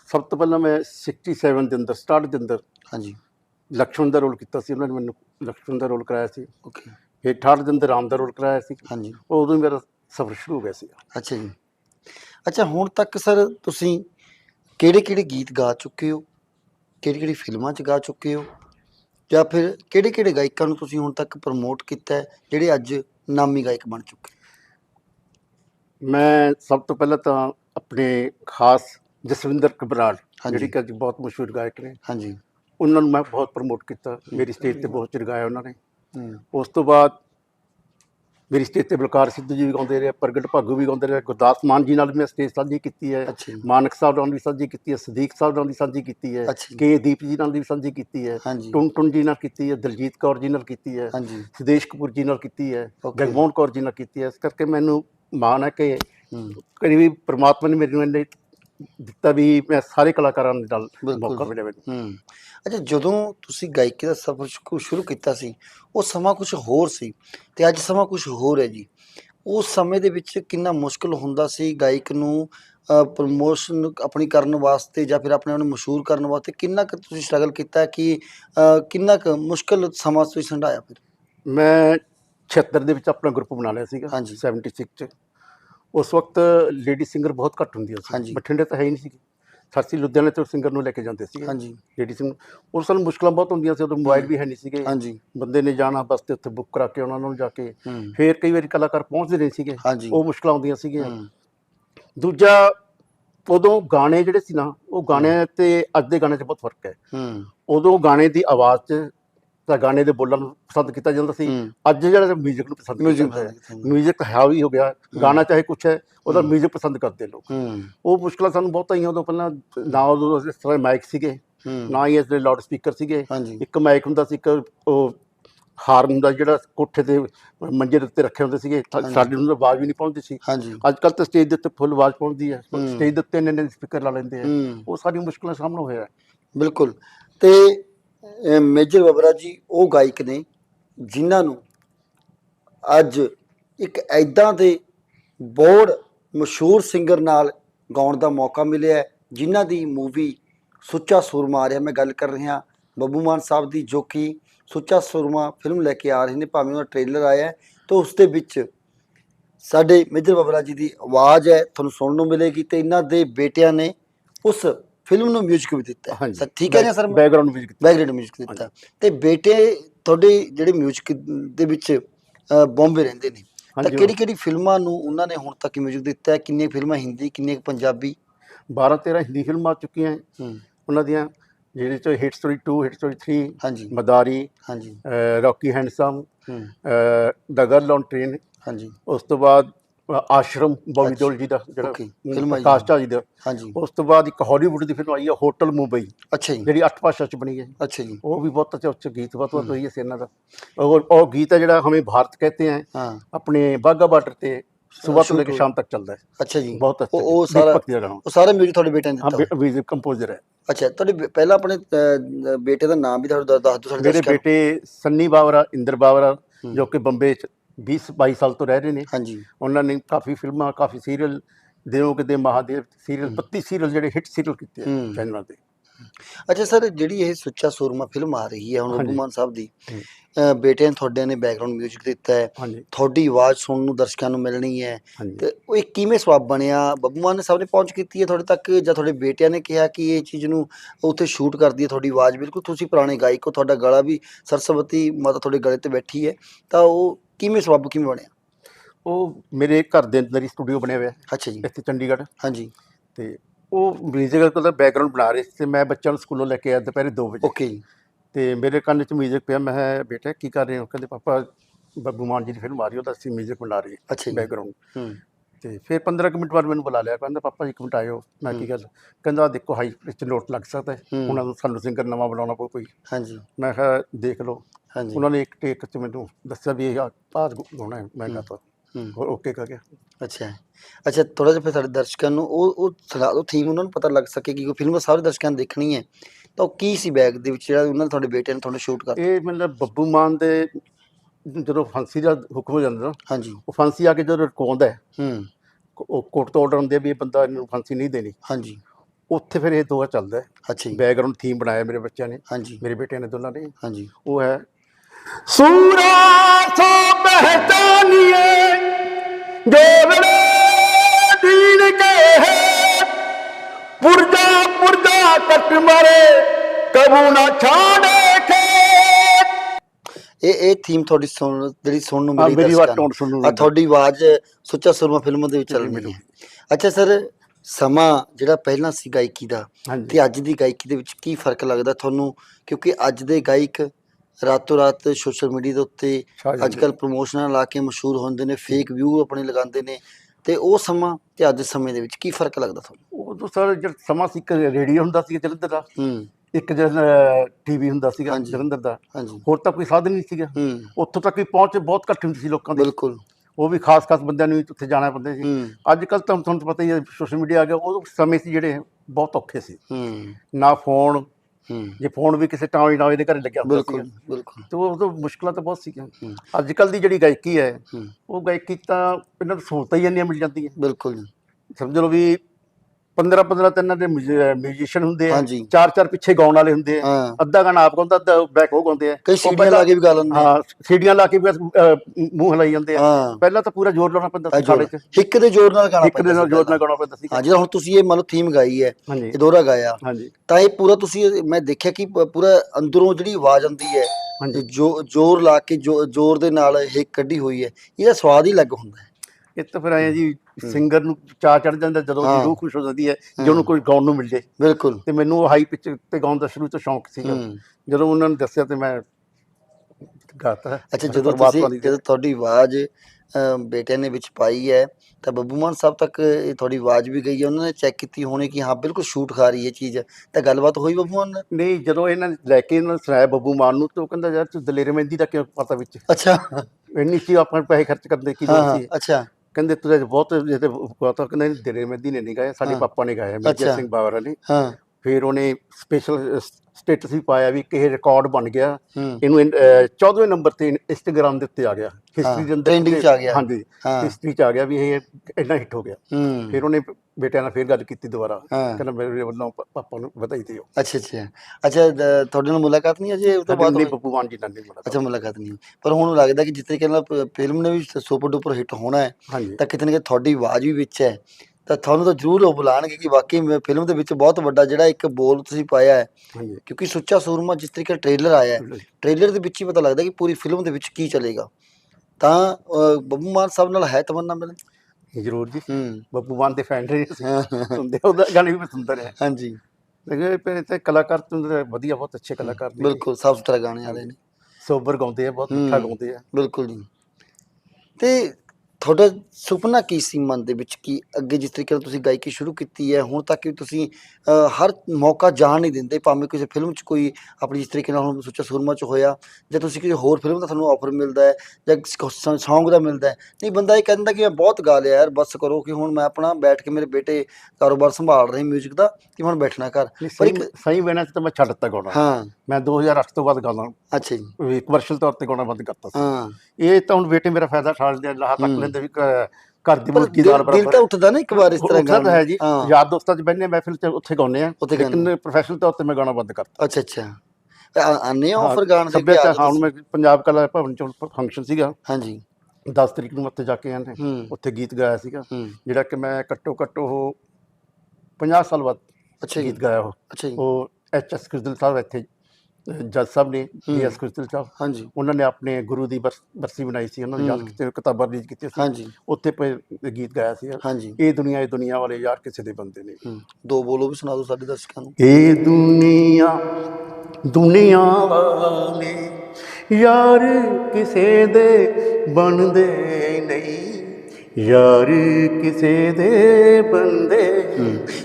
ਸਭ ਤੋਂ ਪਹਿਲਾਂ ਮੈਂ 67 ਦੇ ਅੰਦਰ ਸਟਾਰਟ ਦੇ ਅੰਦਰ ਹਾਂਜੀ। ਲਕਸ਼ਮਣ ਦਾ ਰੋਲ ਕੀਤਾ ਸੀ। ਉਹਨਾਂ ਨੇ ਮੈਨੂੰ ਲਕਸ਼ਮਣ ਦਾ ਰੋਲ ਕਰਾਇਆ ਸੀ। ਓਕੇ ਫਿਰ 68 ਦੇ ਅੰਦਰ ਰਾਮ ਦਾ ਰੋਲ ਕਰਾਇਆ ਸੀ। ਹਾਂਜੀ। ਉਦੋਂ ਹੀ ਮੇਰਾ ਸਫ਼ਰ ਸ਼ੁਰੂ ਹੋ ਗਿਆ ਸੀ ਅੱਛਾ ਜੀ। ਅੱਛਾ ਹੁਣ ਤੱਕ ਸਰ ਤੁਸੀਂ ਕਿਹੜੇ ਕਿਹੜੇ ਗੀਤ ਗਾ ਚੁੱਕੇ ਹੋ? ਕਿਹੜੀ ਕਿਹੜੀ ਫਿਲਮਾਂ 'ਚ ਗਾ ਚੁੱਕੇ ਹੋ? ਜਾਂ ਫਿਰ ਕਿਹੜੇ ਕਿਹੜੇ ਗਾਇਕਾਂ ਨੂੰ ਤੁਸੀਂ ਹੁਣ ਤੱਕ ਪ੍ਰਮੋਟ ਕੀਤਾ ਹੈ ਜਿਹੜੇ ਅੱਜ ਨਾਮੀ ਗਾਇਕ ਬਣ ਚੁੱਕੇ ਮੈਂ ਸਭ ਤੋਂ ਪਹਿਲਾਂ ਤਾਂ ਆਪਣੇ ਖਾਸ ਜਸਵਿੰਦਰ ਕਬਰਾੜ ਹਾਂਜੀ। ਜਿਹੜੀ ਕਿ ਅੱਜ ਬਹੁਤ ਮਸ਼ਹੂਰ ਗਾਇਕ ਨੇ। ਹਾਂਜੀ। ਉਹਨਾਂ ਨੂੰ ਮੈਂ ਬਹੁਤ ਪ੍ਰਮੋਟ ਕੀਤਾ। ਮੇਰੀ ਸਟੇਜ ਤੇ ਬਹੁਤ ਚਿਰ ਗਾਇਆ ਉਹਨਾਂ ਨੇ। ਉਸ ਤੋਂ ਬਾਅਦ ਮੇਰੀ ਸਟੇਜ ਤੇ ਬਲਕਾਰ ਸਿੱਧੂ ਜੀ ਵੀ ਗਾਉਂਦੇ ਰਹੇ ਪ੍ਰਗਟ ਭਾਗੂ ਵੀ ਗਾਉਂਦੇ ਰਹੇ ਗੁਰਦਾਸ ਮਾਨ ਜੀ ਨਾਲ ਵੀ ਮੈਂ ਸਟੇਜ ਸਾਂਝੀ ਕੀਤੀ ਹੈ। ਮਾਨਕ ਸਾਹਿਬ ਨਾਲ ਵੀ ਸਾਂਝੀ ਕੀਤੀ ਹੈ ਸਦੀਕ ਸਾਹਿਬ ਨਾਲ ਵੀ ਸਾਂਝੀ ਕੀਤੀ ਹੈ। ਕੇ ਦੀਪ ਜੀ ਨਾਲ ਵੀ ਸਾਂਝੀ ਕੀਤੀ ਹੈ ਟੁਨ ਟੁਨ ਜੀ ਨਾਲ ਕੀਤੀ ਹੈ ਦਲਜੀਤ ਕੌਰ ਜੀ ਨਾਲ ਕੀਤੀ ਹੈ ਸੁਦੇਸ਼ ਕਪੂਰ ਜੀ ਨਾਲ ਕੀਤੀ ਹੈ. ਜਗਮੋਹਨ ਕੌਰ ਜੀ ਨਾਲ ਕੀਤੀ ਹੈ। ਇਸ ਕਰਕੇ ਮੈਨੂੰ ਮਾਣ ਹੈ ਕਿ ਵੀ ਪ੍ਰਮਾਤਮਾ ਨੇ ਮੇਰੇ ਨੂੰ ਦਿੱਤਾ ਵੀ ਮੈਂ ਸਾਰੇ ਕਲਾਕਾਰਾਂ ਦੇ ਨਾਲ ਮੌਕਾ। ਮਿਲਿਆ ਮੈਨੂੰ। ਹੂੰ। ਅੱਛਾ ਜਦੋਂ ਤੁਸੀਂ ਗਾਇਕੀ ਦਾ ਸਫ਼ਰ ਸ਼ੁਰੂ ਕੀਤਾ ਸੀ ਉਹ ਸਮਾਂ ਕੁਝ ਹੋਰ ਸੀ ਤੇ ਅੱਜ ਸਮਾਂ ਕੁਝ ਹੋਰ ਹੈ ਜੀ। ਉਸ ਸਮੇਂ ਦੇ ਵਿੱਚ ਕਿੰਨਾ ਮੁਸ਼ਕਲ ਹੁੰਦਾ ਸੀ ਗਾਇਕ ਨੂੰ ਪ੍ਰਮੋਸ਼ਨ ਆਪਣੀ ਕਰਨ ਵਾਸਤੇ ਜਾਂ ਫਿਰ ਆਪਣੇ ਆਪ ਨੂੰ ਮਸ਼ਹੂਰ ਕਰਨ ਵਾਸਤੇ? ਕਿੰਨਾ ਕੁ ਤੁਸੀਂ ਸਟਰਗਲ ਕੀਤਾ ਕਿ ਕਿੰਨਾ ਕੁ ਮੁਸ਼ਕਲ ਸਮਾਂ ਤੁਸੀਂ ਸੰਢਾਇਆ ਫਿਰ? ਮੈਂ 76 ਦੇ ਵਿੱਚ ਆਪਣਾ ਗਰੁੱਪ ਬਣਾ ਲਿਆ ਸੀਗਾ ਹਾਂਜੀ। 76 ਚ। ਉਸ ਵਕਤ ਲੇਡੀ ਸਿੰਗਰ ਬਹੁਤ ਘੱਟ ਹੁੰਦੀਆਂ ਹਾਂਜੀ। ਸੀ ਬਠਿੰਡੇ ਤਾਂ ਹੈ ਹੀ ਨਹੀਂ ਸੀ ਸਰਸੀ ਲੁਧਿਆਣੇ ਤੋਂ ਸਿੰਗਰ ਨੂੰ ਲੈ ਕੇ ਜਾਂਦੇ ਸੀਗੇ। ਹਾਂਜੀ। ਲੇਡੀ ਸਿੰਗਰ ਉਸ ਸਮੇਂ ਮੁਸ਼ਕਲਾਂ ਬਹੁਤ ਹੁੰਦੀਆਂ ਸੀ ਉਦੋਂ ਮੋਬਾਈਲ ਵੀ ਹੈ ਨਹੀਂ ਸੀਗੇ। ਹਾਂਜੀ। ਬੰਦੇ ਨੇ ਜਾਣਾ ਬੱਸ ਤੇ ਉੱਥੇ ਬੁੱਕ ਕਰਾ ਕੇ ਉਹਨਾਂ ਨੂੰ ਜਾ ਕੇ ਹੂੰ। ਫੇਰ ਕਈ ਵਾਰੀ ਕਲਾਕਾਰ ਪਹੁੰਚਦੇ ਨਹੀਂ ਸੀਗੇ। ਹਾਂਜੀ। ਉਹ ਮੁਸ਼ਕਲਾਂ ਆਉਂਦੀਆਂ ਸੀਗੀਆਂ। ਹੂੰ, ਦੂਜਾ ਉਦੋਂ ਗਾਣੇ ਜਿਹੜੇ ਸੀ ਨਾ ਉਹ ਗਾਣੇ ਤੇ ਅੱਜ ਦੇ ਗਾਣੇ 'ਚ ਬਹੁਤ ਫ਼ਰਕ ਹੈ। ਹੂੰ। ਉਦੋਂ ਗਾਣੇ ਦੀ ਆਵਾਜ਼ 'ਚ ਤਾਂ ਗਾਣੇ ਦੇ ਬੋਲਾਂ ਨੂੰ ਪਸੰਦ ਕੀਤਾ ਜਾਂਦਾ ਸੀ। ਅੱਜ ਜਿਹੜਾ ਮਿਊਜ਼ਿਕ ਨੂੰ ਪਸੰਦ ਕੀਤਾ ਜਾਂਦਾ ਹੈ ਮਿਊਜ਼ਿਕ ਹੋ ਗਿਆ। ਗਾਣਾ ਚਾਹੇ ਕੁਛ ਹੈ ਉਹਦਾ ਮਿਊਜ਼ਿਕ ਪਸੰਦ ਕਰਦੇ ਲੋਕ। ਉਹ ਮੁਸ਼ਕਲਾਂ ਸਾਨੂੰ ਬਹੁਤਾਂ ਹੀ ਉਦੋਂ ਪਹਿਲਾਂ ਨਾ ਉਦੋਂ ਇਸ ਤਰ੍ਹਾਂ ਮਾਈਕ ਸੀਗੇ ਨਾ ਹੀ ਇਸ ਦੇ ਲਾਊਡ ਸਪੀਕਰ ਸੀਗੇ। ਇੱਕ ਮਾਈਕ ਹੁੰਦਾ ਸੀ ਇੱਕ ਉਹ ਹਾਰਨ ਦਾ ਜਿਹੜਾ ਕੋਠੇ ਤੇ ਮੰਜੇ ਦੇ ਉੱਤੇ ਰੱਖੇ ਹੁੰਦੇ ਸੀਗੇ। ਸਾਡੇ ਨੂੰ ਆਵਾਜ਼ ਵੀ ਨਹੀਂ ਪਹੁੰਚਦੀ ਸੀ। ਅੱਜ ਕੱਲ ਤਾਂ ਸਟੇਜ ਦੇ ਉੱਤੇ ਫੁੱਲ ਆਵਾਜ਼ ਪਹੁੰਚਦੀ ਹੈ। ਸਟੇਜ ਦੇ ਉੱਤੇ ਇੰਨੇ ਨੇ ਸਪੀਕਰ ਲਾ ਲੈਂਦੇ ਆ ਉਹ ਸਾਰੀ ਮੁਸ਼ਕਲਾਂ ਸਾਹਮਣੇ ਹੋਇਆ ਬਿਲਕੁਲ। ਤੇ ਮੇਜਰ ਬਬਰਾ ਜੀ, ਉਹ ਗਾਇਕ ਨੇ ਜਿਨ੍ਹਾਂ ਨੂੰ ਅੱਜ ਇੱਕ ਐਦਾਂ ਦੇ ਬਹੁਤ ਮਸ਼ਹੂਰ ਸਿੰਗਰ ਨਾਲ ਗਾਉਣ ਦਾ ਮੌਕਾ ਮਿਲਿਆ ਜਿਨ੍ਹਾਂ ਦੀ ਮੂਵੀ ਸੁੱਚਾ ਸੂਰਮਾ ਆ ਰਿਹਾ। ਮੈਂ ਗੱਲ ਕਰ ਰਿਹਾ ਬੱਬੂ ਮਾਨ ਸਾਹਿਬ ਦੀ, ਜੋ ਕਿ ਸੁੱਚਾ ਸੂਰਮਾ ਫਿਲਮ ਲੈ ਕੇ ਆ ਰਹੇ ਨੇ, ਭਾਵੇਂ ਉਹਦਾ ਟ੍ਰੇਲਰ ਆਇਆ ਹੈ, ਤਾਂ ਉਸ ਦੇ ਵਿੱਚ ਸਾਡੇ ਮੇਜਰ ਬਬਰਾ ਜੀ ਦੀ ਆਵਾਜ਼ ਹੈ, ਤੁਹਾਨੂੰ ਸੁਣਨ ਨੂੰ ਮਿਲੇਗੀ ਤੇ ਇਹਨਾਂ ਦੇ ਬੇਟਿਆਂ ਨੇ ਉਸ ਫਿਲਮ ਨੂੰ ਮਿਊਜ਼ਿਕ ਵੀ ਦਿੱਤਾ। ਸਰ ਠੀਕ ਹੈ ਨਾ sir? Background music background music ਦਿੱਤਾ। ਤੇ ਬੇਟੇ ਤੁਹਾਡੇ ਜਿਹੜੇ ਮਿਊਜ਼ਿਕ ਦੇ ਵਿੱਚ ਬੰਬੇ ਰਹਿੰਦੇ ਨੇ। ਤਾਂ। ਕਿਹੜੀ ਕਿਹੜੀ ਫਿਲਮਾਂ ਨੂੰ ਉਹਨਾਂ ਨੇ ਹੁਣ ਤੱਕ ਮਿਊਜ਼ਿਕ ਦਿੱਤਾ ਕਿੰਨੀਆਂ ਫਿਲਮਾਂ ਹਿੰਦੀ ਕਿੰਨੀਆਂ ਪੰਜਾਬੀ? 12 13 ਹਿੰਦੀ ਫਿਲਮਾਂ ਆ ਚੁੱਕੀਆਂ ਉਹਨਾਂ ਦੀਆਂ ਜਿਹੜੇ ਚ ਹਿੱਟ ਸਟੋਰੀ 2 ਹਿੱਟ ਸਟੋਰੀ 3 ਹਾਂਜੀ। ਮਦਾਰੀ ਹਾਂਜੀ। ਰੌਕੀ ਹੈਂਡਸਮ ਹੂੰ। ਦ ਗਰਲ ਔਨ ਟ੍ਰੇਨ ਹਾਂਜੀ। ਉਸ ਤੋਂ ਬਾਅਦ ਆਸ਼ਰਮ ਬੌਬੀ ਦਿਓਲ ਜੀ ਦਾ ਜਿਹੜਾ Okay, ਅਮ, ਫਿਲਮ ਆਈ ਹੈ। ਪ੍ਰਕਾਸ਼ ਝਾ ਜੀ ਦਾ ਹਾਂਜੀ ਉਸ ਤੋਂ ਬਾਅਦ ਇੱਕ ਹਾਲੀਵੁੱਡ ਦੀ ਫਿਲਮ ਆਈ ਹੈ ਹੋਟਲ ਮੁੰਬਈ ਅੱਛਾ ਜੀ ਜਿਹੜੀ ਅੱਠ ਭਾਸ਼ਾ ਚ ਬਣੀ ਹੈ ਅੱਛਾ ਜੀ ਉਹ ਵੀ ਬਹੁਤ ਅੱਛਾ ਉੱਚ ਗੀਤ ਬਹੁਤ ਬਹੁਤ ਹੋਈ ਹੈ ਸੇਨਾ ਦਾ और और गीत है जरा हमें भारत कहते हैं ਹਾਂ अपने बाघा बॉर्डर पे सुबह से shoot लेकर हुआ। शाम तक चलता है ਅੱਛਾ ਜੀ बहुत अच्छा ਉਹ- ਉਹ गीत। सारा- दीपक तिवारी ਉਹ ਸਾਰਾ ਮਿਊਜ਼ਿਕ ਤੁਹਾਡੇ ਬੇਟਿਆਂ ਨੇ हाँ ਦਿੱਤਾ ਹੋਇਆ। म्यूजिक कंपोजर है ਅੱਛਾ ਤੁਹਾਡੇ ਬੇ- ਪਹਿਲਾਂ ਆਪਣੇ ਅਹ, ਬੇਟੇ ਦਾ ਨਾਮ ਵੀ ਤੁਹਾਡਾ ਦੱਸ- ਦੱਸ ਦਿਓ ਸਾਡੇ मेरे ਦਰਸ਼ਕਾਂ ਨੂੰ। बेटे सन्नी बावरा इंद्र बावरा हम्म। जो कि बंबे 20 22 ਸਾਲ ਤੋਂ ਰਹਿ ਰਹੇ ਨੇ। ਹਾਂਜੀ। ਉਹਨਾਂ ਨੇ ਕਾਫੀ ਫਿਲਮਾਂ ਕਾਫੀ ਸੀਰੀਅਲ ਦੇਵੋ ਕਿਤੇ ਮਹਾਦੇਵ ਸੀਰੀਅਲ 32 ਸੀਰੀਅਲ ਜਿਹੜੇ ਹਿੱਟ ਸੀਰੀਅਲ ਕੀਤੇ ਆ ਹੂੰ। ਚੈਨਲਾਂ ਤੇ। ਅੱਛਾ ਸਰ ਜਿਹੜੀ ਇਹ ਸੁੱਚਾ ਸੂਰਮਾ ਫਿਲਮ ਆ ਰਹੀ ਹੈ ਹੁਣ ਹਾਂਜੀ। ਸਾਹਿਬ ਦੀ ਹੂੰ। ਬੇਟੇ ਨੇ ਤੁਹਾਡੇ ਨੇ ਬੈਕਗ੍ਰਾਉਂਡ ਮਿਊਜ਼ਿਕ ਦਿੱਤਾ ਹੈ। ਹਾਂਜੀ। ਤੁਹਾਡੀ ਆਵਾਜ਼ ਸੁਣਨ ਨੂੰ ਦਰਸ਼ਕਾਂ ਨੂੰ ਮਿਲਣੀ ਹੈ। ਹਾਂਜੀ। ਤੇ ਉਹ ਇਹ ਕਿਵੇਂ ਸਵਾਬ ਬਣਿਆ? ਬੱਬੂ ਮਾਨ ਨੇ ਸਭ ਨੇ ਪਹੁੰਚ ਕੀਤੀ ਹੈ ਤੁਹਾਡੇ ਤੱਕ ਜਾਂ ਤੁਹਾਡੇ ਬੇਟਿਆਂ ਨੇ ਕਿਹਾ ਕਿ ਇਹ ਚੀਜ਼ ਨੂੰ ਉੱਥੇ ਸ਼ੂਟ ਕਰਦੀ ਹੈ ਤੁਹਾਡੀ ਆਵਾਜ਼? ਬਿਲਕੁਲ ਤੁਸੀਂ ਪੁਰਾਣੇ ਗਾਇਕ ਹੋ ਤੁਹਾਡਾ ਗਲਾ ਵੀ ਸਰਸਵਤੀ ਮਾਤਾ ਤੁਹਾਡੇ ਗਲੇ ਤੇ ਬੈਠੀ ਹੈ। ਤਾਂ ਉਹ ਕਿਵੇਂ ਸਵਾਬ ਕਿਵੇਂ ਬਣਿਆ? ਉਹ ਮੇਰੇ ਘਰ ਦੇ ਅੰਦਰ ਹੀ ਸਟੂਡੀਓ ਬਣਿਆ ਹੋਇਆ। ਹੈ, ਅੱਛਾ ਜੀ। ਇੱਥੇ ਚੰਡੀਗੜ੍ਹ। ਹਾਂਜੀ। ਤੇ ਉਹ ਮਿਊਜ਼ਿਕ ਦਾ ਬੈਕਗ੍ਰਾਉਂਡ ਬਣਾ ਰਹੇ ਸੀ ਤੇ ਮੈਂ ਬੱਚਿਆਂ ਨੂੰ ਸਕੂਲੋਂ ਲੈ ਕੇ ਆਇਆ ਦੁਪਹਿਰੇ 2 ਵਜੇ। ਓਕੇ ਜੀ। ਤੇ ਮੇਰੇ ਕੰਨ 'ਚ ਮਿਊਜ਼ਿਕ ਪਿਆ ਮੈਂ ਕਿਹਾ, ਬੇਟਾ ਕੀ ਕਰ ਰਹੇ ਹੋ? ਕਹਿੰਦੇ ਪਾਪਾ ਬੱਬੂ ਮਾਨ ਜੀ ਦੀ ਫਿਲਮ ਆ ਰਹੀ ਉਹਦਾ ਅਸੀਂ ਮਿਊਜ਼ਿਕ ਬਣਾ ਰਹੇ ਅੱਛਾ ਜੀ। ਬੈਕਗ੍ਰਾਉਂਡ ਹੂੰ। ਤੇ ਫਿਰ 15 ਕੁ ਮਿੰਟ ਬਾਅਦ ਮੈਨੂੰ ਬੁਲਾ ਲਿਆ ਕਹਿੰਦਾ ਪਾਪਾ ਇੱਕ ਮਿੰਟ ਆਇਓ ਮੈਂ ਕੀ ਗੱਲ? ਕਹਿੰਦਾ ਦੇਖੋ ਹਾਈ ਪਿਚ ਨੋਟ ਲੱਗ ਸਕਦਾ ਹੈ ਹੂੰ। ਉਹਨਾਂ ਨੂੰ ਸਾਨੂੰ ਸਿੰਗਰ ਨਵਾਂ ਬਣਾਉਣਾ ਪਊ ਕੋਈ। ਹਾਂਜੀ। ਮੈਂ ਕਿਹਾ ਦੇਖ ਲਓ। ਹਾਂਜੀ। ਉਹਨਾਂ ਨੇ ਇੱਕ ਟੇਕ 'ਚ ਮੈਨੂੰ ਦੱਸਿਆ ਵੀ ਇਹ ਪਾਸ ਗਾਉਣਾ ਹੈ ਮੈਂ ਕਹਤਾ ਹੂੰ। ਓਕੇ ਕਰ ਗਿਆ। ਅੱਛਾ। ਅੱਛਾ ਥੋੜਾ ਜਿਹਾ ਫਿਰ ਸਾਡੇ ਦਰਸ਼ਕਾਂ ਨੂੰ ਉਹ ਉਹ ਸੁਣਾ ਦਿਓ ਥੀਮ ਉਹਨਾਂ ਨੂੰ ਪਤਾ ਲੱਗ ਸਕੇ ਕਿ ਉਹ ਫਿਲਮ ਸਾਰੇ ਦਰਸ਼ਕਾਂ ਨੇ ਦੇਖਣੀ ਹੈ। ਤਾਂ ਉਹ ਕੀ ਸੀ ਬੈਗ ਦੇ ਵਿੱਚ ਜਿਹੜਾ ਉਹਨਾਂ ਨੇ ਤੁਹਾਡੇ ਬੇਟੇ ਨੇ ਤੁਹਾਨੂੰ ਸ਼ੂਟ ਕਰ ਇਹ ਮਤਲਬ ਬੱਬੂ ਮਾਨ ਦੇ ਜਦੋਂ ਫਾਂਸੀ ਦਾ ਹੁਕਮ ਹੋ ਜਾਂਦਾ ਨਾ ਹਾਂਜੀ। ਉਹ ਫਾਂਸੀ ਆ ਕੇ ਜਦੋਂ ਰੁਕਵਾਉਂਦਾ ਹੈ ਹੂੰ। ਉਹ ਕੋਰਟ ਤੋਂ ਆਰਡਰ ਹੁੰਦੇ ਵੀ ਇਹ ਬੰਦਾ ਇਹਨੂੰ ਫਾਂਸੀ ਨਹੀਂ ਦੇਣੀ। ਹਾਂਜੀ। ਉੱਥੇ ਫਿਰ ਇਹ ਦੋਹਾ ਚੱਲਦਾ ਹੈ। ਅੱਛਾ ਬੈਕਗ੍ਰਾਉਂਡ ਥੀਮ ਬਣਾਇਆ ਮੇਰੇ ਬੱਚਿਆਂ ਨੇ ਹਾਂਜੀ। ਮੇਰੇ ਬੇਟੇ ਨੇ ਦੋਨਾਂ ਨੇ। ਹਾਂਜੀ। ਉਹ ਹੈ ਸੂਰਾ ਸੋ ਬਹਿਤਾਨੀਏ ਦੇਵੜੇ ਦੀਨ ਕੇ ਹੈ ਪੁਰਜਾ ਪੁਰਜਾ ਕੱਟ ਮਾਰੇ ਕਬੂ ਨਾ ਛਾੜੇ ਇਹ ਇਹ ਥੀਮ ਤੁਹਾਡੀ ਸੁਣ ਜਿਹੜੀ ਸੁਣਨ ਨੂੰ ਮਿਲੀ ਮੇਰੀ ਆਵਾਜ਼ ਸੁਣਨ ਨੂੰ ਤੁਹਾਡੀ ਆਵਾਜ਼ ਸੁੱਚਾ ਸੁਰਮਾ ਫਿਲਮਾਂ ਦੇ ਵਿੱਚ ਚੱਲ ਮਿਲੀ ਅੱਛਾ ਸਰ ਸਮਾਂ ਜਿਹੜਾ ਪਹਿਲਾਂ ਸੀ ਗਾਇਕੀ ਦਾ ਤੇ ਅੱਜ ਦੀ ਗਾਇਕੀ ਦੇ ਵਿੱਚ ਕੀ ਫ਼ਰਕ ਲੱਗਦਾ ਤੁਹਾਨੂੰ? ਕਿਉਂਕਿ ਅੱਜ ਦੇ ਗਾਇਕ ਰਾਤੋਂ ਰਾਤ ਸੋਸ਼ਲ ਮੀਡੀਆ ਦੇ ਉੱਤੇ। ਅੱਜ ਕੱਲ ਪ੍ਰੋਮੋਸ਼ਨਾਂ ਲਾ ਕੇ ਮਸ਼ਹੂਰ ਹੁੰਦੇ ਨੇ ਫੇਕ ਵਿਊ ਆਪਣੇ ਲਗਾਉਂਦੇ ਨੇ ਤੇ ਉਹ ਸਮਾਂ ਤੇ ਅੱਜ ਦੇ ਸਮੇਂ ਦੇ ਵਿੱਚ ਕੀ ਫ਼ਰਕ ਲੱਗਦਾ ਤੁਹਾਨੂੰ? ਉਦੋਂ ਸਰ ਜਦ ਸਮਾਂ ਸੀ ਇੱਕ ਰੇਡੀਓ ਹੁੰਦਾ ਸੀ ਜਲੰਧਰ ਦਾ। ਹੂੰ। ਇੱਕ ਜਿਹੜਾ ਟੀਵੀ ਹੁੰਦਾ ਸੀਗਾ। ਜਲੰਧਰ ਦਾ। ਹੋਰ ਤਾਂ ਕੋਈ ਸਾਧਨ ਨਹੀਂ ਸੀਗਾ। ਉੱਥੋਂ ਤੱਕ ਵੀ ਪਹੁੰਚ ਬਹੁਤ ਘੱਟ ਹੁੰਦੀ ਸੀ ਲੋਕਾਂ ਦੀ। ਬਿਲਕੁਲ। ਉਹ ਵੀ ਖਾਸ-ਖਾਸ ਬੰਦਿਆਂ ਨੂੰ ਉੱਥੇ ਜਾਣਾ ਪੈਂਦਾ ਸੀ। ਅੱਜ ਕੱਲ ਤਾਂ ਤੁਹਾਨੂੰ ਪਤਾ ਹੀ ਹੈ ਸੋਸ਼ਲ ਮੀਡੀਆ ਆ ਗਿਆ ਉਹ ਸਮੇਂ ਸੀ ਜਿਹੜੇ ਬਹੁਤ ਔਖੇ ਸੀ। ਨਾ ਫੋਨ ਜੇ ਫੋਨ ਵੀ ਕਿਸੇ ਟਾਵੇਂ ਟਾਵੇਂ ਦੇ ਘਰੇ ਲੱਗਿਆ ਹੁੰਦਾ ਬਿਲਕੁਲ ਸੀਗਾ। ਬਿਲਕੁਲ। ਤੇ ਉਹ ਉਦੋਂ ਮੁਸ਼ਕਲਾਂ ਤਾਂ ਬਹੁਤ ਸੀਗੀਆਂ। ਅੱਜ ਕੱਲ ਦੀ ਜਿਹੜੀ ਗਾਇਕੀ ਹੈ ਉਹ ਗਾਇਕੀ ਤਾਂ ਇਹਨਾਂ ਨੂੰ ਸਹੂਲਤਾਂ ਹੀ ਇੰਨੀਆਂ ਮਿਲ ਜਾਂਦੀਆਂ। ਬਿਲਕੁਲ। ਸਮਝ ਲਓ ਵੀ 15 15 ਤਾਂ ਇਹਨਾਂ ਦੇ ਮਿਊਜ਼ੀਸ਼ੀਅਨ ਹੁੰਦੇ ਆ। ਚਾਰ ਚਾਰ ਪਿੱਛੇ ਗਾਉਣ ਵਾਲੇ ਹੁੰਦੇ ਆ। ਅੱਧਾ ਗਾਣਾ ਆਪ ਗਾਉਂਦਾ ਅੱਧਾ ਬੈਕ ਉਹ ਗਾਉਂਦੇ ਆ। ਕਈ ਪਹਿਲਾਂ- ਲਾ ਕੇ ਵੀ ਗਾ ਲੈਂਦੇ ਆ। ਹਾਂ ਸੀਡੀਆਂ ਲਾ ਕੇ ਵੀ ਮੂੰਹ ਹਲਾਈ ਜਾਂਦੇ ਆ। ਪਹਿਲਾਂ ਤਾਂ ਪੂਰਾ ਜ਼ੋਰ ਲਾਉਣਾ ਪੈਂਦਾ ਸੀ ਸਾਡੇ 'ਚ। ਹਿੱਕ ਦੇ ਜ਼ੋਰ ਨਾਲ ਗਾਣਾ ਇੱਕ ਦੇ ਨਾਲ ਜ਼ੋਰ ਨਾਲ ਗਾਉਣਾ ਪੈਂਦਾ ਸੀ। ਹਾਂ ਜਿਹੜਾ ਹੁਣ ਤੁਸੀਂ ਇਹ ਮੰਨ ਲਓ ਥੀਮ ਗਾਈ ਹੈ ਇਹ ਦੋਹਰਾ ਗਾਇਆ ਹਾਂਜੀ। ਤਾਂ ਇਹ ਪੂਰਾ ਤੁਸੀਂ ਇਹ- ਮੈਂ ਦੇਖਿਆ ਕਿ ਪੂਰਾ ਅੰਦਰੋਂ ਜਿਹੜੀ ਆਵਾਜ਼ ਆਉਂਦੀ ਹੈ ਜੋ ਜ਼ੋਰ ਲਾ ਕੇ ਜ਼ੋਰ ਦੇ ਨਾਲ ਹਿੱਕ ਕੱਢੀ ਹੋਈ ਹੈ ਇਹਦਾ ਸਵਾਦ ਹੀ ਅਲੱਗ ਹੁੰਦਾ ਹੈ। ਇਹ ਤਾਂ ਫਿਰ ਆਏ ਜੀ ਸਿੰਗਰ ਨੂੰ ਚਾਹ ਚੜ ਜਾਂਦਾ ਜਦੋਂ। ਉਹਦੀ ਰੂਹ ਖੁਸ਼ ਹੋ ਜਾਂਦੀ ਹੈ ਜੇ ਉਹਨੂੰ ਕੋਈ ਗਾਉਣ ਨੂੰ ਮਿਲ ਜੇ ਬਿਲਕੁਲ। ਤੇ ਮੈਨੂੰ ਉਹ ਹਾਈ ਪਿਚ ਤੇ ਗਾਉਣ ਦਾ ਸ਼ੁਰੂ ਤੋਂ ਸ਼ੌਂਕ ਸੀਗਾ। ਜਦੋਂ ਉਹਨਾਂ ਨੇ ਦੱਸਿਆ ਤੇ ਮੈਂ ਗਾਤਾ। ਅੱਛਾ ਜਦੋਂ ਤੁਸੀਂ ਦੀ ਜਦੋਂ ਤੁਹਾਡੀ ਆਵਾਜ਼ ਬੇਟੇ ਨੇ ਵਿੱਚ ਪਾਈ ਹੈ ਤਾਂ ਬੱਬੂ ਮਾਨ ਸਾਹਿਬ ਤੱਕ ਇਹ ਤੁਹਾਡੀ ਆਵਾਜ਼ ਵੀ ਗਈ ਹੈ। ਉਹਨਾਂ ਨੇ ਚੈੱਕ ਕੀਤੀ ਹੋਣੀ ਕਿ ਹਾਂ ਬਿਲਕੁਲ ਸ਼ੂਟ ਖਾ ਰਹੀ ਹੈ ਚੀਜ਼। ਤਾਂ ਗੱਲਬਾਤ ਹੋਈ ਬੱਬੂ ਮਾਨ ਨਾਲ? ਨਹੀਂ ਜਦੋਂ ਇਹਨਾਂ ਨੇ ਲੈ ਕੇ ਇਹਨਾਂ ਨੇ ਸੁਣਾਇਆ ਬੱਬੂ ਮਾਨ ਨੂੰ ਤੇ ਕਹਿੰਦਾ ਯਾਰ ਤੂੰ ਦਲੇਰ ਮਹਿੰਦੀ ਦਾ ਕਿਉਂ ਪਤਾ ਵਿੱਚ? ਅੱਛਾ। ਇੰਨੀ ਚੀਜ਼ ਆਪਾਂ ਨੂੰ ਪੈਸੇ ਖਰਚ ਕਰਨ ਦੇ ਕੀ ਲੋੜ ਸੀ? ਅੱਛਾ। ਕਹਿੰਦੇ ਤੂੰ ਤਾਂ ਬਹੁਤ ਜਿਹਦੇ ਪਤਾ ਕਹਿੰਦਾ ਨਹੀਂ, ਦਲੇਰ ਮਹਿੰਦੀ ਨੇ ਨਹੀਂ ਗਾਇਆ ਸਾਡੇ। ਪਾਪਾ ਨੇ ਗਾਇਆ। ਮੇਜਰ ਸਿੰਘ ਬਾਵਰਾ ਨੇ ਹਾਂ ਫਿਰ ਉਹਨੇ ਸਪੈਸ਼ਲ ਸਟੇਟਸ ਵੀ ਪਾਇਆ ਵੀ ਕਿ ਇਹ ਰਿਕਾਰਡ ਬਣ ਗਿਆ। ਇਹਨੂੰ 14ਵੇਂ ਨੰਬਰ ਤੇ ਇੰਸਟਾਗ੍ਰਾਮ ਦੇ ਉੱਤੇ ਆ ਗਿਆ। ਹਿਸਟਰੀ ਦੇ ਅੰਦਰ trending 'ਚ ਆ ਗਿਆ। ਹਾਂਜੀ। ਹਿਸਟਰੀ ਚ ਆ ਗਿਆ ਵੀ ਇਹ ਇੰਨਾ ਹਿੱਟ ਹੋ ਗਿਆ। ਫਿਰ ਉਹਨੇ ਬੇਟਿਆਂ ਨਾਲ ਫਿਰ ਗੱਲ ਕੀਤੀ ਦੁਬਾਰਾ। ਕਹਿੰਦਾ ਮੇਰੇ ਵੱਲੋਂ ਪਾਪਾ ਨੂੰ ਵਧਾਈ ਦਿਓ। ਅੱਛਾ ਅੱਛਾ। ਅੱਛਾ ਤੁਹਾਡੇ ਨਾਲ ਮੁਲਾਕਾਤ ਨਹੀਂ ਅਜੇ? ਉਸ ਤੋਂ ਬਾਅਦ ਨਹੀਂ? ਬੱਬੂ ਮਾਨ ਜੀ ਨਾਲ ਨਹੀਂ ਮੁਲਾਕਾਤ। ਅੱਛਾ ਮੁਲਾਕਾਤ ਨਹੀਂ। ਪਰ ਹੁਣ ਲੱਗਦਾ ਕਿ ਤਰੀਕੇ ਨਾਲ ਫਿਲਮ ਨੇ ਵੀ ਸੁਪਰ ਡੂਪਰ ਹਿੱਟ ਹੋਣਾ ਹੈ ਤਾਂ ਕਿਤੇ ਨਾ ਕਿਤੇ ਤੁਹਾਡੀ ਆਵਾਜ਼ ਵੀ ਵਿੱਚ ਹੈ। ਤਾਂ ਤੁਹਾਨੂੰ ਤਾਂ ਜ਼ਰੂਰ ਉਹ ਬੁਲਾਣਗੇ ਕਿ ਵਾਕਈ ਫਿਲਮ ਦੇ ਵਿੱਚ ਬਹੁਤ ਵੱਡਾ ਜਿਹੜਾ ਇੱਕ ਬੋਲ ਤੁਸੀਂ ਪਾਇਆ ਹੈ। ਹਾਂਜੀ। ਕਿਉਂਕਿ ਸੁੱਚਾ ਸੂਰਮਾ ਜਿਸ ਤਰੀਕੇ ਟ੍ਰੇਲਰ ਆਇਆ ਹੈ ਟ੍ਰੇਲਰ ਦੇ ਵਿੱਚ ਹੀ ਪਤਾ ਲੱਗਦਾ ਕਿ ਪੂਰੀ ਫਿਲਮ ਦੇ ਵਿੱਚ ਕੀ ਚੱਲੇਗਾ। ਤਾਂ ਬੱਬੂ ਮਾਨ ਸਾਹਿਬ ਨਾਲ ਹੈ ਤਮੰਨਾ ਮਿਲਣ? ਜ਼ਰੂਰ ਜੀ। ਬੱਬੂ ਮਾਨ ਦੇ ਫੈਨ ਰਹੇ ਸੁਣਦੇ ਉਹਦਾ ਗਾਣੇ ਵੀ ਸੁਣਦੇ ਰਹੇ। ਹਾਂਜੀ। ਲੇਕਿਨ ਪਰ ਤੇ ਕਲਾਕਾਰ ਤੁੰਦੇ ਵਧੀਆ ਬਹੁਤ ਅੱਛੇ ਕਲਾਕਾਰ ਨੇ। ਬਿਲਕੁਲ ਸਾਫ਼ ਸੁਥਰਾ ਗਾਣੇ ਵਾਲੇ ਨੇ। ਸੋਬਰ ਗਾਉਂਦੇ ਆ ਬਹੁਤ ਮਿੱਠਾ ਗਾਉਂਦੇ ਆ। ਬਿਲਕੁਲ ਜੀ। ਤੇ ਤੁਹਾਡਾ ਸੁਪਨਾ ਕੀ ਸੀ ਮਨ ਦੇ ਵਿੱਚ ਕਿ ਅੱਗੇ ਜਿਸ ਤਰੀਕੇ ਨਾਲ ਤੁਸੀਂ ਗਾਇਕੀ ਸ਼ੁਰੂ ਕੀਤੀ ਹੈ ਹੁਣ ਤੱਕ ਵੀ ਤੁਸੀਂ ਅਹ, ਹਰ ਮੌਕਾ ਜਾਣ ਨਹੀਂ ਦਿੰਦੇ ਭਾਵੇਂ ਕਿਸੇ ਫਿਲਮ 'ਚ ਕੋਈ ਆਪਣੀ ਜਿਸ ਤਰੀਕੇ ਨਾਲ ਹੁਣ ਸੁੱਚਾ ਸੂਰਮਾ 'ਚ ਹੋਇਆ ਜਾਂ ਤੁਸੀਂ ਕਿਸੇ ਹੋਰ ਫਿਲਮ ਦਾ ਤੁਹਾਨੂੰ ਆਫਰ ਮਿਲਦਾ ਹੈ ਜਾਂ ਸੌਂਗ ਦਾ ਮਿਲਦਾ ਹੈ ਨਹੀਂ ਬੰਦਾ ਇਹ ਕਹਿੰਦਾ ਕਿ ਮੈਂ ਬਹੁਤ ਗਾ ਲਿਆ ਯਾਰ ਬਸ ਕਰੋ ਕਿ ਹੁਣ ਮੈਂ ਆਪਣਾ ਬੈਠ ਕੇ ਮੇਰੇ ਬੇਟੇ ਕਾਰੋਬਾਰ ਸੰਭਾਲ ਰਹੇ ਮਿਊਜ਼ਿਕ ਦਾ ਕਿ ਹੁਣ ਬੈਠਣਾ ਘਰ। ਨਹੀਂ, ਪਰ ਸਹੀ ਇੱਕ ਸਹੀ ਵੇਣਾ ਤਾਂ ਮੈਂ ਛੱਡ ਦਿੱਤਾ ਗਾਉਣਾ। ਹਾਂ। ਮੈਂ 2008 ਤੋਂ ਬਾਅਦ ਗਾਉਣਾ ਅੱਛਾ ਜੀ। ਕਮਰਸ਼ੀਅਲ ਤੌਰ ਤੇ ਗਾਉਣਾ ਬੰਦ ਕਰਤਾ ਸੀ। ਹਾਂ। ਇਹ ਤਾਂ ਹੁਣ ਬੇਟੇ ਮੇਰਾ ਫਾਇਦਾ ਠਾਲਦੇ ਆ ਲਾਹ ਤੱਕ ਲੈਂਦੇ ਵੀ ਘ- ਘਰ ਦੀ ਪਰ ਮੁਰਗੀਦਾਰ ਦਿਲ ਦਿਲ ਤਾਂ ਉੱਠਦਾ ਨਾ ਇੱਕ ਵਾਰ ਇਸ ਤਰ੍ਹਾਂ ਤਾਂ ਹੈ ਜੀ। ਹਾਂ। ਯਾਰ ਦੋਸਤਾਂ 'ਚ ਬੈਠਨੇ ਮਹਿਫਿਲ 'ਚ ਉੱਥੇ ਗਾਉਂਦੇ ਆ ਉੱਥੇ ਗਾਉਂਦੇ ਲੇਕਿਨ ਪ੍ਰੋਫੈਸ਼ਨਲ ਤੌਰ ਤੇ ਮੈਂ ਗਾਣਾ ਬੰਦ ਕਰਤਾ। ਅੱਛਾ ਅੱਛਾ। ਆਨੇ ਆਫਰ ਗਾਣ ਦੇ ਸੱਭਿਆਚਾਰ ਹਾਂ ਹੁਣ ਮੈਂ ਪੰਜਾਬ ਕਲਾ ਭਵਨ 'ਚ ਫੰਕਸ਼ਨ ਸੀਗਾ। ਹਾਂਜੀ। 10 ਤਰੀਕ ਨੂੰ ਉੱਥੇ ਜਾ ਕੇ ਆਏ ਹੂੰ। ਉੱਥੇ ਗੀਤ ਗਾਇਆ ਸੀਗਾ। ਹੂੰ। ਜਿਹੜਾ ਕਿ ਮੈਂ ਘੱਟੋ ਘੱਟ ਉਹ 50 ਸਾਲ ਬਾਅਦ ਅੱਛਾ ਜੀ। ਗੀਤ ਗਾਇਆ ਉਹ। ਅੱਛਾ ਜੀ। ਉਹ ਐਚ ਐਸ ਸਾਹਿਬ ਇੱਥੇ ਜੱਜ ਸਾਹਿਬ ਨੇ ਡੀ ਐਸ ਕ੍ਰਿਸਟਲ ਸਾਹਿਬ ਹਾਂਜੀ। ਉਹਨਾਂ ਨੇ ਆਪਣੇ ਗੁਰੂ ਦੀ ਬਰਸ- ਬਣਾਈ ਸੀ ਉਹਨਾਂ ਨੇ ਯਾਦ। ਕੀਤੇ ਕਿਤਾਬਾਂ ਰਿਲੀਜ਼ ਕੀਤੀਆਂ ਸੀ। ਹਾਂਜੀ। ਉੱਥੇ ਪਏ ਗੀਤ ਗਾਇਆ ਸੀ। ਹਾਂਜੀ। ਇਹ ਦੁਨੀਆ ਇਹ ਦੁਨੀਆ ਵਾਲੇ ਯਾਰ ਕਿਸੇ ਦੇ ਬੰਦੇ ਨੇ। ਦੋ ਬੋਲੋ ਵੀ ਸੁਣਾ ਦਿਓ ਸਾਡੇ ਦਰਸ਼ਕਾਂ ਨੂੰ। ਇਹ ਦੁਨੀਆ ਦੁਨੀਆ ਵਾਲੇ ਯਾਰ ਕਿਸੇ ਦੇ ਬਣਦੇ ਨਹੀਂ। ਯਾਰ ਕਿਸੇ ਦੇ ਬੰਦੇ।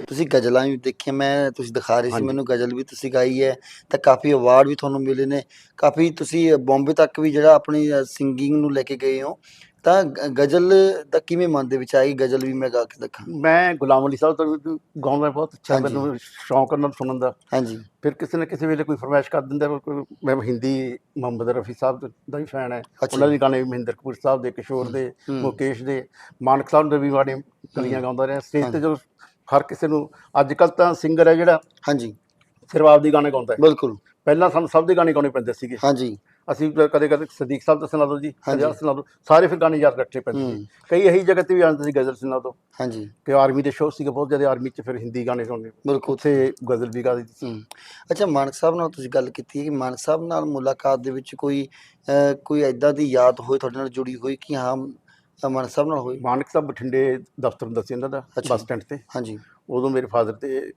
ਤੁਸੀਂ ਗਜ਼ਲਾਂ ਵੀ ਦੇਖੀਆਂ ਮੈਂ ਤੁਸੀਂ ਦਿਖਾ ਰਹੇ ਸੀ ਮੈਨੂੰ ਗਜ਼ਲ ਵੀ ਤੁਸੀਂ ਗਾਈ ਹੈ। ਤਾਂ ਕਾਫੀ ਅਵਾਰਡ ਵੀ ਤੁਹਾਨੂੰ ਮਿਲੇ ਨੇ। ਕਾਫੀ ਤੁਸੀਂ ਬੰਬੇ ਤੱਕ ਵੀ ਜਿਹੜਾ ਆਪਣੀ ਸਿੰਗਿੰਗ ਨੂੰ ਲੈ ਕੇ ਗਏ ਹੋ। ਤਾਂ ਗ- ਗਜ਼ਲ ਦਾ ਕਿਵੇਂ ਮਨ ਦੇ ਵਿੱਚ ਆਈ ਗਜ਼ਲ ਵੀ ਮੈਂ ਗਾ ਕੇ ਦੇਖਾਂ? ਮੈਂ ਗੁਲਾਮ ਅਲੀ ਸਾਹਿਬ ਤੋਂ ਵੀ ਗਾਉਂਦਾ ਬਹੁਤ ਅੱਛਾ ਹਾਂਜੀ। ਮੈਨੂੰ ਸ਼ੌਂਕ ਉਹਨਾਂ ਨੂੰ ਸੁਣਨ ਦਾ। ਹਾਂਜੀ। ਫਿਰ ਕਿਸੇ ਨਾ ਕਿਸੇ ਵੇਲੇ ਕੋਈ ਫਰਮਾਇਸ਼ ਕਰ ਦਿੰਦਾ ਕੋਈ- ਮੈਂ ਹਿੰਦੀ ਮੁਹੰਮਦ ਰਫੀ ਸਾਹਿਬ ਦਾ ਵੀ ਫੈਨ ਹੈ। ਅੱਛਾ। ਉਹਨਾਂ ਦੇ ਗਾਣੇ ਵੀ ਮਹਿੰਦਰ ਕਪੂਰ ਸਾਹਿਬ ਦੇ ਕਿਸ਼ੋਰ ਦੇ ਹੂੰ। ਮੁਕੇਸ਼ ਦੇ ਮਾਨਕ ਸਾਹਿਬ ਦੇ ਵੀ ਗਾਣੇ ਕਲੀਆਂ ਗਾਉਂਦਾ ਰਿਹਾ। ਸਟੇਜ ਤੇ ਜਦੋਂ ਹਰ ਕਿਸੇ ਨੂੰ ਅੱਜ ਕੱਲ ਤਾਂ ਸਿੰਗਰ ਹੈ ਜਿਹੜਾ ਹਾਂਜੀ। ਸਿਰਫ ਆਪਦੀ ਗਾਣੇ ਗਾਉਂਦਾ ਹੈ। ਬਿਲਕੁਲ। ਪਹਿਲਾਂ ਸਾਨੂੰ ਸਭ ਦੇ ਗਾਣੇ ਗਾਉਣੇ ਪੈਂਦੇ ਸੀਗੇ। ਹਾਂਜੀ। ਅਸੀਂ ਕਦੇ ਕਦੇ ਸਦੀਕ ਸਾਹਿਬ ਦਾ ਸੁਣਾ ਦਿਓ ਜੀ। ਕਦੇ ਸੁਣਾ ਦਿਓ ਸਾਰੇ ਫਿਰ ਗਾਣੇ ਯਾਦ ਰੱਖੇ ਪੈਂਦੇ। ਸੀ ਕਈ ਇਹੀ ਜਗ੍ਹਾ ਤੇ ਵੀ ਆਉਂਦੇ ਸੀ ਗਜ਼ਲ ਸੁਣਾ ਦਿਓ ਹਾਂਜੀ। ਕਿ ਆਰਮੀ ਦੇ ਸ਼ੋਅ ਸੀਗੇ ਬਹੁਤ ਜ਼ਿਆਦਾ ਆਰਮੀ 'ਚ ਫਿਰ ਹਿੰਦੀ ਗਾਣੇ ਸੁਣਦੇ। ਬਿਲਕੁਲ। ਉੱਥੇ ਗਜ਼ਲ ਵੀ ਗਾਦੀ ਸੀ। ਹੂੰ। ਅੱਛਾ ਮਾਨਕ ਸਾਹਿਬ ਨਾਲ ਤੁਸੀਂ ਗੱਲ ਕੀਤੀ ਕਿ ਮਾਨਕ ਸਾਹਿਬ ਨਾਲ ਮੁਲਾਕਾਤ ਦੇ ਵਿੱਚ ਕੋਈ ਕੋਈ ਐਦਾਂ ਦੀ ਯਾਦ ਹੋਏ ਤੁਹਾਡੇ ਨਾਲ ਜੁੜੀ ਹੋਈ ਕਿ ਹਾਂ ਮਾਨਕ ਸਾਹਿਬ ਨਾਲ ਹੋਈ? ਮਾਨਕ ਸਾਹਿਬ ਬਠਿੰਡੇ ਦਫ਼ਤਰ ਸੀ ਇਹਨਾਂ ਦਾ। ਬੱਸ ਸਟੈਂਡ ਤੇ। ਹਾਂਜੀ। ਉਦੋਂ ਮੇਰੇ ਫਾਦਰ ਤੇ